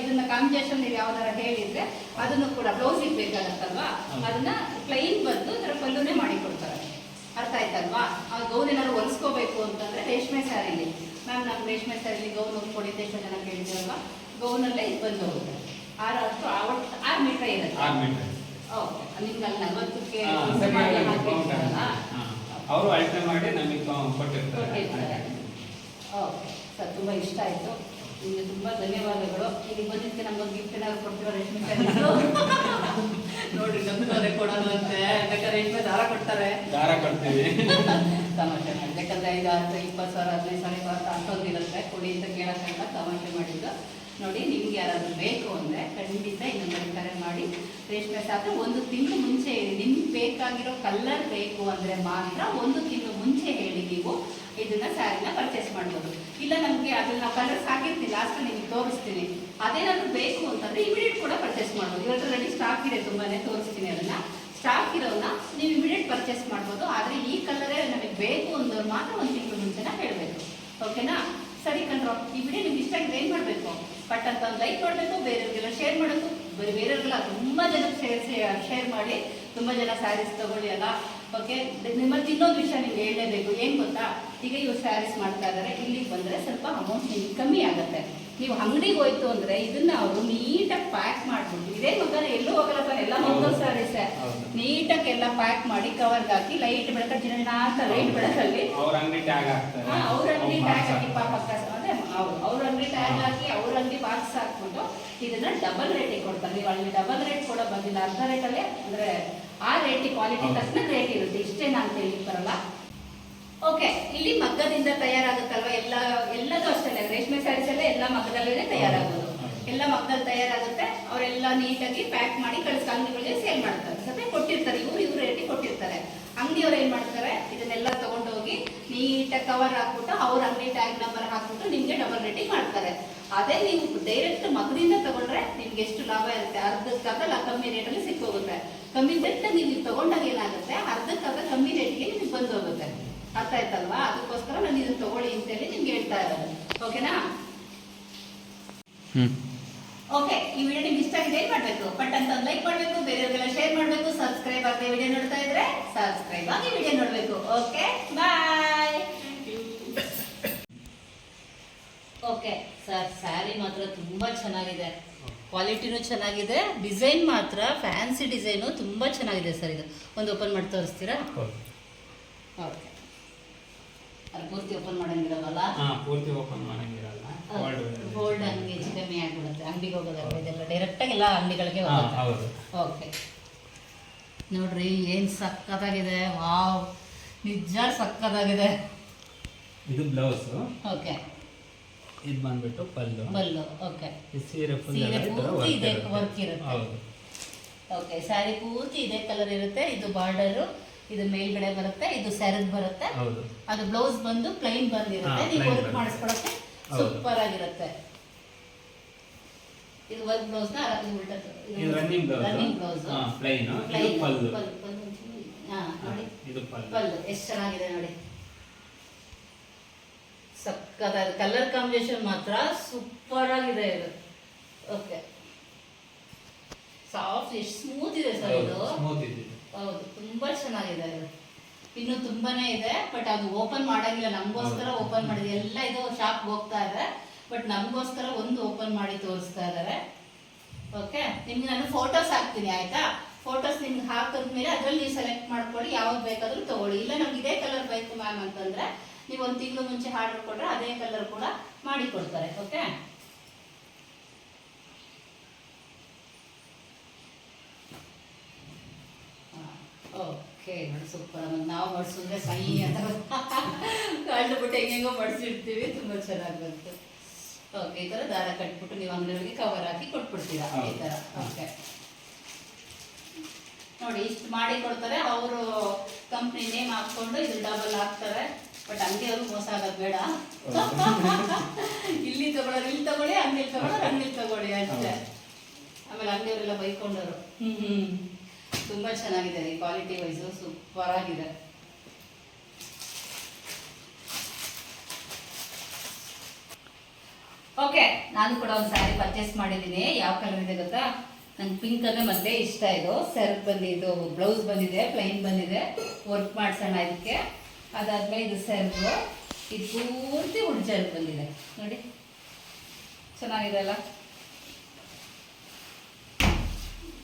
[SPEAKER 1] ಇದನ್ನ ಕಾಂಬಿನೇಷನ್ ನೀವು ಯಾವ್ದಾರ ಹೇಳಿದ್ರೆ ಅದನ್ನು ಕೂಡ ಬ್ಲೌಸಿಗೆ ಬೇಕಾಗತ್ತಲ್ವಾ ಅದನ್ನ ಪ್ಲೈನ್ ಬಂದು ಅದರ ಪಲ್ಲುನೇ ಮಾಡಿಕೊಡ್ತಾರೆ. ಅರ್ಥ ಆಯ್ತಲ್ವಾ? ಆ ಗೌನ್ ಏನಾದ್ರು ಹೊಲಿಸ್ಕೋಬೇಕು ಅಂತಂದ್ರೆ ರೇಷ್ಮೆ ಸ್ಯಾರಿಲಿ ಮ್ಯಾಮ್ ನಾವು ರೇಷ್ಮೆ ಸ್ಯಾರಿಲಿ ಗೌನ್ ಹೊಲ್ಕೊಡಿ ಅಂತ ಎಷ್ಟು ಜನ ಕೇಳಿದ್ರಲ್ವಾ? ಗೌನಲ್ಲೇ ಇದು ಬಂದು ಹೋಗುತ್ತೆ. ಆರು ಅಷ್ಟು ಆವತ್ತು ಆರು ಮೀಟರ್ ಇರುತ್ತೆ.
[SPEAKER 3] ಆರು ಮೀಟರ್
[SPEAKER 1] ಓಕೆ ನಿಮ್ಗೆ ಅಲ್ಲಿ? ನಲ್ವತ್ತಕ್ಕೆ ಇದು?
[SPEAKER 3] ಅವರು ಅಳತೆ ಮಾಡಿ ನಮಗೆ ಕೊಟ್ಟಿರ್ತಾರೆ.
[SPEAKER 1] ಓಕೆ ಸರ್ ತುಂಬ ಇಷ್ಟ ಆಯಿತು. ನಿಮಗೆ ತುಂಬ ಧನ್ಯವಾದಗಳು. ಇಲ್ಲಿ ಬಂದಿದ್ದಕ್ಕೆ ನಮ್ಗೊಂದು ಗಿಫ್ಟ್ ಏನಾದ್ರು ಕೊಡ್ತೀರಾ ರೇಷ್ಮೆ ನೋಡಿ ನಮ್ಗೆ ಕೊಡೋದು ಅಂತೆ. ಬೇಕಾದ್ರೆ ರೇಷ್ಮೆ ದಾರ ಕೊಡ್ತಾರೆ.
[SPEAKER 3] ದಾರ ಕೊಡ್ತೀವಿ.
[SPEAKER 1] ತಮಾಷೆ ಮಾಡಿ. ಯಾಕಂದ್ರೆ ಐದು ಹತ್ತು ಇಪ್ಪತ್ತು ಸಾವಿರ ಹದಿನೈದು ಸಾವಿರ ಇಪ್ಪತ್ತು ಅಷ್ಟೊಂದು ಇರುತ್ತೆ. ಕೊಡಿ ಅಂತ ಕೇಳೋಕ್ಕಂತ ತಮಾಷೆ ಮಾಡಿದ್ದು. ನೋಡಿ, ನಿಮ್ಗೆ ಯಾರಾದರೂ ಬೇಕು ಅಂದರೆ ಖಂಡಿತ ಇನ್ನೊಂದು ಕರೆ ಮಾಡಿ. ರೇಷ್ಮೆ ಸಾಕು ಒಂದು ತಿಂಗಳು ಮುಂಚೆ ನಿಮ್ಗೆ ಬೇಕಾಗಿರೋ ಕಲ್ಲರ್ ಬೇಕು ಅಂದರೆ ಮಾತ್ರ ಒಂದು ತಿಂಗಳು ಮುಂಚೆ ಹೇಳಿ ನೀವು ಇದನ್ನ ಸ್ಯಾರಿನ ಪರ್ಚೇಸ್ ಮಾಡ್ಬೋದು. ಇಲ್ಲ ನಮಗೆ ಅದನ್ನ ಕಲರ್ ಸಾಕಿರ್ತೀನಿ ಲಾಸ್ಟ್ ನಿಮ್ಗೆ ತೋರಿಸ್ತೀನಿ. ಅದೇನಾದರೂ ಬೇಕು ಅಂತಂದ್ರೆ ಇಮಿಡಿಯೇಟ್ ಕೂಡ ಪರ್ಚೇಸ್ ಮಾಡ್ಬೋದು. ಇವತ್ತು ರೆಡಿ ಸ್ಟಾಕ್ ಇದೆ ತುಂಬಾನೇ, ತೋರಿಸ್ತೀನಿ ಅದನ್ನ. ಸ್ಟಾಕ್ ಇರೋನ್ನ ನೀವು ಇಮಿಡಿಯೇಟ್ ಪರ್ಚೇಸ್ ಮಾಡ್ಬೋದು. ಆದರೆ ಈ ಕಲರೇ ನಮಗೆ ಬೇಕು ಅಂದವ್ರು ಮಾತ್ರ ಒಂದು ತಿಂಗಳು ಮುಂಚೆನ ಹೇಳಬೇಕು ಓಕೆನಾ ಸರಿ ಕಣ್ರೋ ಈ ವಿಡಿಯೋ ನಿಮ್ಗೆ ಇಷ್ಟ ಆಗಿದೆ ಏನು ಬಟ್ ಅಂತ ಒಂದು ಲೈಕ್ ಮಾಡಬೇಕು ಬೇರೆಯವ್ರಿಗೆಲ್ಲ ಶೇರ್ ಮಾಡಬೇಕು ಬರೀ ಬೇರೆಯವ್ರಿಗೆಲ್ಲ ತುಂಬ ಜನಕ್ಕೆ ಶೇರ್ ಶೇರ್ ಮಾಡಿ ತುಂಬ ಜನ ಸ್ಯಾರೀಸ್ ತಗೊಳ್ಳಿ ಅಲ್ಲ. ಓಕೆ ನಿಮ್ಮಲ್ಲಿ ಇನ್ನೊಂದು ವಿಷಯ ನಿಮ್ಗೆ ಹೇಳಲೇಬೇಕು. ಏನು ಗೊತ್ತಾ? ಈಗ ಇವ್ರು ಸ್ಯಾರೀಸ್ ಮಾಡ್ತಾ ಇದ್ದಾರೆ ಇಲ್ಲಿಗೆ ಬಂದರೆ ಸ್ವಲ್ಪ ಅಮೌಂಟ್ ನಿಮ್ಗೆ ಕಮ್ಮಿ ಆಗುತ್ತೆ. ನೀವು ಅಂಗಡಿಗೆ ಹೋಯ್ತು ಅಂದರೆ ಇದನ್ನ ಅವರು ನೀಟಾಗಿ ಪ್ಯಾಕ್ ಮಾಡ್ಬಿಟ್ಟು ಇದೇ ಮಗನ ಎಲ್ಲೂ ಹೋಗಲ್ಲ ಸರ್ ಎಲ್ಲ ಮೊದಲು ಸ್ಯಾರೀಸೇ. ನೀಟಾಗಿ ಎಲ್ಲ ಪ್ಯಾಕ್ ಮಾಡಿ ಕವರ್ಗೆ ಹಾಕಿ ಲೈಟ್ ಬೆಳಕ ಜಿನ ಅಂತ ಲೈಟ್ ಬೆಳಕಲ್ಲಿ
[SPEAKER 3] ಅವ್ರ ಅಂಗಡಿ ಟ್ಯಾಗ್ ಹಾಕ್ತಾರೆ.
[SPEAKER 1] ಹಾ, ಅವ್ರ ಅಂಗಡಿ ಟ್ಯಾಗ್ ಹಾಕಿ. ಪಾಪ ಅವ್ರು ಅವ್ರ ಅಂಗಡಿ ಟ್ಯಾಗ್ ಹಾಕಿ ಅವ್ರ ಅಂಗಡಿ ಬಾಕ್ಸ್ ಹಾಕ್ಬಿಟ್ಟು ಇದನ್ನ ಡಬಲ್ ರೇಟಿಗೆ ಕೊಡ್ತಾರೆ. ನೀವು ಅಲ್ಲಿ ಡಬಲ್ ರೇಟ್ ಕೂಡ ಬಂದಿಲ್ಲ ಅರ್ಧ ರೇಟಲ್ಲೇ ಅಂದ್ರೆ ಆ ರೇಟಿ ಕ್ವಾಲಿಟಿ. ತಕ್ಷಣ ರೇಟ್ ಇರುತ್ತೆ. ಇಷ್ಟೇ ನಾನು ಹೇಳಿಕ್ ಬರಲ್ಲ. ಓಕೆ ಇಲ್ಲಿ ಮಗ್ಗದಿಂದ ತಯಾರಾಗುತ್ತಲ್ವಾ? ಎಲ್ಲ ಎಲ್ಲದೂ ಅಷ್ಟೇ ರೇಷ್ಮೆ ಸ್ಯಾರೀಸ್ ಎಲ್ಲ ಎಲ್ಲ ಮಗ್ಗದಲ್ಲೇ ತಯಾರಾಗೋದು. ಎಲ್ಲ ಮಗ್ಗದಲ್ಲಿ ತಯಾರಾಗುತ್ತೆ. ಅವರೆಲ್ಲ ನೀಟಾಗಿ ಪ್ಯಾಕ್ ಮಾಡಿ ಕಳಿಸ್ ಅಂಗಡಿಗಳಿಗೆ ಸೇಲ್ ಮಾಡ್ತಾರೆ. ಸದ್ಯ ಕೊಟ್ಟಿರ್ತಾರೆ. ಇವ್ರು ಇವ್ರು ರೇಟಿಗೆ ಕೊಟ್ಟಿರ್ತಾರೆ. ಅಂಗಡಿಯವ್ರು ಏನ್ ಮಾಡ್ತಾರೆ? ಇದನ್ನೆಲ್ಲ ತಗೊಂಡೋಗಿ ನೀಟಾಗಿ ಕವರ್ ಹಾಕ್ಬಿಟ್ಟು ಅವ್ರ ಅಂಗಡಿ ಟ್ಯಾಗ್ ನಂಬರ್ ಹಾಕ್ಬಿಟ್ಟು ನಿಮ್ಗೆ ಡಬಲ್ ರೇಟಿಂಗ್ ಮಾಡ್ತಾರೆ. ಅದೇ ನೀವು ಡೈರೆಕ್ಟ್ ಮಗದಿಂದ ತಗೊಂಡ್ರೆ ನಿಮ್ಗೆ ಎಷ್ಟು ಲಾಭ ಇರುತ್ತೆ? ಅರ್ಧಕ್ಕಾಗಲ್ಲ ಕಮ್ಮಿ ರೇಟಲ್ಲಿ ಸಿಕ್ಕೋಗುತ್ತೆ. ಕಮ್ಮಿ ರೇಟ್ ನೀವು ತಗೊಂಡಾಗ ಏನಾಗುತ್ತೆ? ಅರ್ಧಕ್ಕಾಗ ಕಮ್ಮಿ ರೇಟ್ಗೆ ನಿಮ್ಗೆ ಬಂದು ಹೋಗುತ್ತೆ ಅರ್ಥ ಆಯ್ತಲ್ವಾ? ಅದಕ್ಕೋಸ್ಕರ ನಾನು ಇದನ್ನ ತಗೊಳ್ಳಿ ಅಂತೇಳಿ ನಿಮ್ಗೆ ಹೇಳ್ತಾ ಇರೋದು. ಓಕೆನಾ? ಓಕೆ ಈ ವಿಡಿಯೋ ನಿಮ್ಗೆ ಇಷ್ಟ ಆಗಿದೆ ಏನ್ ಮಾಡ್ಬೇಕು? ಬಟ್ ಅಂತ ಲೈಕ್ ಮಾಡ್ಬೇಕು ಬೇರೆಯವ್ರಿಗೆಲ್ಲ ಶೇರ್ ಮಾಡ್ಬೇಕು ಸಬ್ಸ್ಕ್ರೈಬ್ ಆಗದೆ ವಿಡಿಯೋ ನೋಡ್ತಾ ಇದ್ರೆ ಸಬ್ಸ್ಕ್ರೈಬ್ ಆಗಿ ವಿಡಿಯೋ ನೋಡ್ಬೇಕು. Okay bye okay sir saree ಮಾತ್ರ ತುಂಬ ಚೆನ್ನಾಗಿದೆ. ಕ್ವಾಲಿಟಿನೂ ಚೆನ್ನಾಗಿದೆ ಡಿಸೈನ್ ಮಾತ್ರ ಫ್ಯಾನ್ಸಿ ಡಿಸೈನು ತುಂಬಾ ಚೆನ್ನಾಗಿದೆ ಸರ್ ಇದು. ಒಂದು ಓಪನ್ ಮಾಡಿ ತೋರಿಸ್ತೀರಾ? ಓಕೆ ಅದು ಪೂರ್ತಿ ಓಪನ್ ಮಾಡಂಗಿರಲ್ಲ
[SPEAKER 3] ಪೂರ್ತಿ ಓಪನ್ ಮಾಡಂಗಿರಲ್ಲ.
[SPEAKER 1] ಗೋಲ್ಡ್ ಹಂಗೆ ಹೆಚ್ಚು ಕಮ್ಮಿ ಆಗ್ಬಿಡುತ್ತೆ. ಅಂಗಡಿಗೆ ಹೋಗೋದಲ್ಲ ಇದೆಲ್ಲ ಡೈರೆಕ್ಟಾಗಿ ಎಲ್ಲ ಅಂಗಡಿಗಳಿಗೆ ಹೋಗುತ್ತೆ. ಓಕೆ ನೋಡ್ರಿ ಏನು ಸಕ್ಕತ್ತಾಗಿದೆ ವಾವ್ ನಿಜ ಸಕ್ಕದಾಗಿದೆ
[SPEAKER 3] ಇದು ಬ್ಲೌಸ್.
[SPEAKER 1] ಓಕೆ.
[SPEAKER 3] ಇದು ಬಂದ್ಬಿಟ್ಟು ಪಲ್ಲು.
[SPEAKER 1] ಪಲ್ಲು ಓಕೆ.
[SPEAKER 3] ಸೀರೆ ಫುಲ್
[SPEAKER 1] ಸೀರೆ ಪೂರ್ತಿ ಇದೆ, ವರ್ಕ್ ಇರುತ್ತೆ.
[SPEAKER 3] ಹೌದು.
[SPEAKER 1] ಓಕೆ ಸ್ಯಾರಿ ಪೂರ್ತಿ ಇದೇ ಕಲರ್ ಇರುತ್ತೆ. ಇದು ಬಾರ್ಡರು ಇದು ಮೇಲ್ಗಡೆ ಬರುತ್ತೆ ಇದು ಸ್ಯಾರದ್ ಬರುತ್ತೆ.
[SPEAKER 3] ಹೌದು.
[SPEAKER 1] ಅದು ಬ್ಲೌಸ್ ಬಂದು ಪ್ಲೈನ್ ಬಂದಿರುತ್ತೆ. ನೀವು ವರ್ಕ್. ಮಾಡಿಸ್ಕೊಳಕ್ಕೆ ಸೂಪರ್ ಆಗಿರುತ್ತೆ. ಇದು ವರ್ಕ್ ಬ್ಲೌಸ್ನ
[SPEAKER 3] ಇದು ರನ್ನಿಂಗ್
[SPEAKER 1] ರನ್ನಿಂಗ್
[SPEAKER 3] ಬ್ಲೌಸ್
[SPEAKER 1] ಬ್ಲೌಸ್
[SPEAKER 3] ಹಾ ಪ್ಲೈನ್ ಪಲ್ಲು. ಇದು ಪಲ್ಲು
[SPEAKER 1] ಎಷ್ಟು ಚೆನ್ನಾಗಿದೆ ನೋಡಿ. ಸಕ್ಕತ್ತಾಗಿದೆ ಕಲರ್ ಕಾಂಬಿನೇಷನ್ ಮಾತ್ರ ಸೂಪರ್ ಆಗಿದೆ ಇದು. ಓಕೆ ಸಾಫ್ಟ್ ಎಷ್ಟು ಸ್ಮೂತ್ ಇದೆ ಸರ್ ಇದೆ. ಹೌದು ತುಂಬಾ ಚೆನ್ನಾಗಿದೆ ಇದು. ಇನ್ನು ತುಂಬಾನೇ ಇದೆ ಬಟ್ ಅದು ಓಪನ್ ಮಾಡಂಗಿಲ್ಲ. ನಮಗೋಸ್ಕರ ಓಪನ್ ಮಾಡಿದೆ. ಎಲ್ಲ ಇದು ಶಾಪ್ ಹೋಗ್ತಾ ಇದೆ ಬಟ್ ನಮಗೋಸ್ಕರ ಒಂದು ಓಪನ್ ಮಾಡಿ ತೋರಿಸ್ತಾ ಇದ್ದಾರೆ. ಓಕೆ ನಿಮ್ಗೆ ನಾನು ಫೋಟೋಸ್ ಹಾಕ್ತೀನಿ ಆಯ್ತಾ? ಫೋಟೋಸ್ ನಿಮ್ಗೆ ಹಾಕಿದ್ಮೇಲೆ ಅದ್ರಲ್ಲಿ ನೀವು ಸೆಲೆಕ್ಟ್ ಮಾಡ್ಕೊಳ್ಳಿ ಯಾವ್ದು ಬೇಕಾದ್ರೂ ತಗೊಳ್ಳಿ. ಇಲ್ಲ ನಮ್ಗೆ ಇದೇ ಕಲರ್ ಬೇಕು ಮ್ಯಾಮ್ ಅಂತಂದ್ರೆ ನೀವು ಒಂದು ತಿಂಗಳು ಮುಂಚೆ ಆರ್ಡರ್ ಕೊಟ್ರೆ ಅದೇ ಕಲರ್ ಕೂಡ ಮಾಡಿ ಕೊಡ್ತಾರೆ ಓಕೆ ಓಕೆ ನೋಡಿ ಸೂಪರ್ ನಾವು ಮಡ್ಸಿದ್ರೆ ಸೈ ಅಂತ ಕಂಡು ಬಿಟ್ಟು ಹೆಂಗೆಂಗೋ ಮಡ್ಸಿಡ್ತೀವಿ ತುಂಬ ಚೆನ್ನಾಗಿ ಬಂತು. ಓಕೆ ಈ ಥರ ದಾರ ಕಟ್ಬಿಟ್ಟು ನೀವು ಅಂಗಡಿಗಳಿಗೆ ಕವರ್ ಹಾಕಿ ಕೊಟ್ಬಿಡ್ತೀರಾ? ಈ ಥರ ಓಕೆ ನೋಡಿ ಇಷ್ಟು ಮಾಡಿ ಕೊಡ್ತಾರೆ. ಅವರು ಕಂಪ್ನಿ ನೇಮ್ ಹಾಕ್ಕೊಂಡು ಇದು ಡಬಲ್ ಹಾಕ್ತಾರೆ. ಬಟ್ ಅಂಗಡಿಯವರು ಮೋಸ ಆಗೋದು ಬೇಡ. ಇಲ್ಲಿ ತಗೊಳ್ಳೋರು ಇಲ್ಲಿ ತಗೊಳ್ಳಿ ಅಂಗಡಿ ತಗೊಳ್ಳೋರು ಅಂಗಡಿ ತಗೊಳ್ಳಿ ಅಷ್ಟೇ. ಆಮೇಲೆ ಅಂಗಡಿಯವರೆಲ್ಲ ಬೈಕೊಂಡವರು. ಹ್ಮ್ ಹ್ಮ್ ತುಂಬಾ ಚೆನ್ನಾಗಿದೆ ಈ ಕ್ವಾಲಿಟಿ ವೈಸು ಸೂಪರ್ ಆಗಿದೆ. ಓಕೆ ನಾನು ಕೂಡ ಒಂದು ಸ್ಯಾರಿ ಪರ್ಚೇಸ್ ಮಾಡಿದ್ದೀನಿ. ಯಾವ ಕಲರ್ ಇದೆ ಗೊತ್ತಾ? ನಂಗೆ ಪಿಂಕ್ ಅಂದರೆ ಮತ್ತೆ ಇಷ್ಟ ಇದು. ಸೆರಗ್ ಬಂದಿದ್ದು ಬ್ಲೌಸ್ ಬಂದಿದೆ ಪ್ಲೈನ್ ಬಂದಿದೆ. ವರ್ಕ್ ಮಾಡ್ಸೋಣ ಇದಕ್ಕೆ. ಅದಾದಮೇಲೆ ಇದು ಸೆರಗು ಇದು ಪೂರ್ತಿ ಉಡ್ಜಲ್ ಬಂದಿದೆ. ನೋಡಿ. ಚೆನ್ನಾಗಿದೆ ಅಲ್ಲ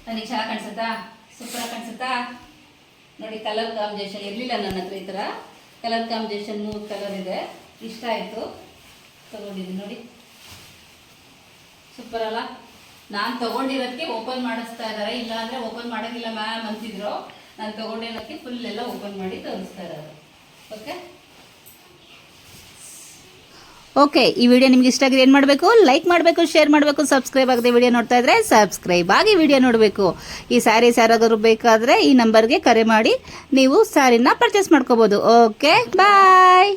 [SPEAKER 1] ನನಗೆ ಚೆನ್ನಾಗಿ ಕಾಣಿಸುತ್ತಾ? ಸೂಪರ್ ಕಾಣಿಸುತ್ತಾ? ನೋಡಿ ಕಲರ್ ಕಾಂಬಿನೇಷನ್ ಇರಲಿಲ್ಲ ನನ್ನ ಹತ್ರ ಈ ಥರ? ಕಲರ್ ಕಾಂಬಿನೇಷನ್ ಮೂರು ಕಲರ್ ಇದೆ. ಇಷ್ಟ ಆಯಿತು. ತಗೊಂಡಿದ್ದೀನಿ ನೋಡಿ. ಸೂಪರ್ ಅಲ್ಲ? ನಾನು ತಗೊಂಡಿರೋದಕ್ಕೆ ಓಪನ್ ಮಾಡಿಸ್ತಾ ಇದ್ದಾರೆ ಇಲ್ಲ ಅಂದರೆ ಓಪನ್ ಮಾಡೋಂಗಿಲ್ಲ ಮ್ಯಾಮ್ ಅಂತಿದ್ರು. ನಾನು ತಗೊಂಡಿರೋದಕ್ಕೆ ಫುಲ್ ಎಲ್ಲ ಓಪನ್ ಮಾಡಿ ತೋರಿಸ್ತಾ ಇದ್ದಾರೆ ಓಕೆ
[SPEAKER 2] ಓಕೆ ಈ ವಿಡಿಯೋ ನಿಮ್ಗೆ ಇಷ್ಟ ಆಗಿದೆ ಏನು ಮಾಡಬೇಕು? ಲೈಕ್ ಮಾಡಬೇಕು ಶೇರ್ ಮಾಡಬೇಕು ಸಬ್ಸ್ಕ್ರೈಬ್ ಆಗದೆ ವಿಡಿಯೋ ನೋಡ್ತಾ ಇದ್ರೆ ಸಬ್ಸ್ಕ್ರೈಬ್ ಆಗಿ ವಿಡಿಯೋ ನೋಡಬೇಕು. ಈ ಸ್ಯಾರೀಸ್ ಯಾರಾದರೂ ಬೇಕಾದರೆ ಈ ನಂಬರ್ಗೆ ಕರೆ ಮಾಡಿ ನೀವು ಸ್ಯಾರಿನ ಪರ್ಚೇಸ್ ಮಾಡ್ಕೋಬೋದು. Okay bye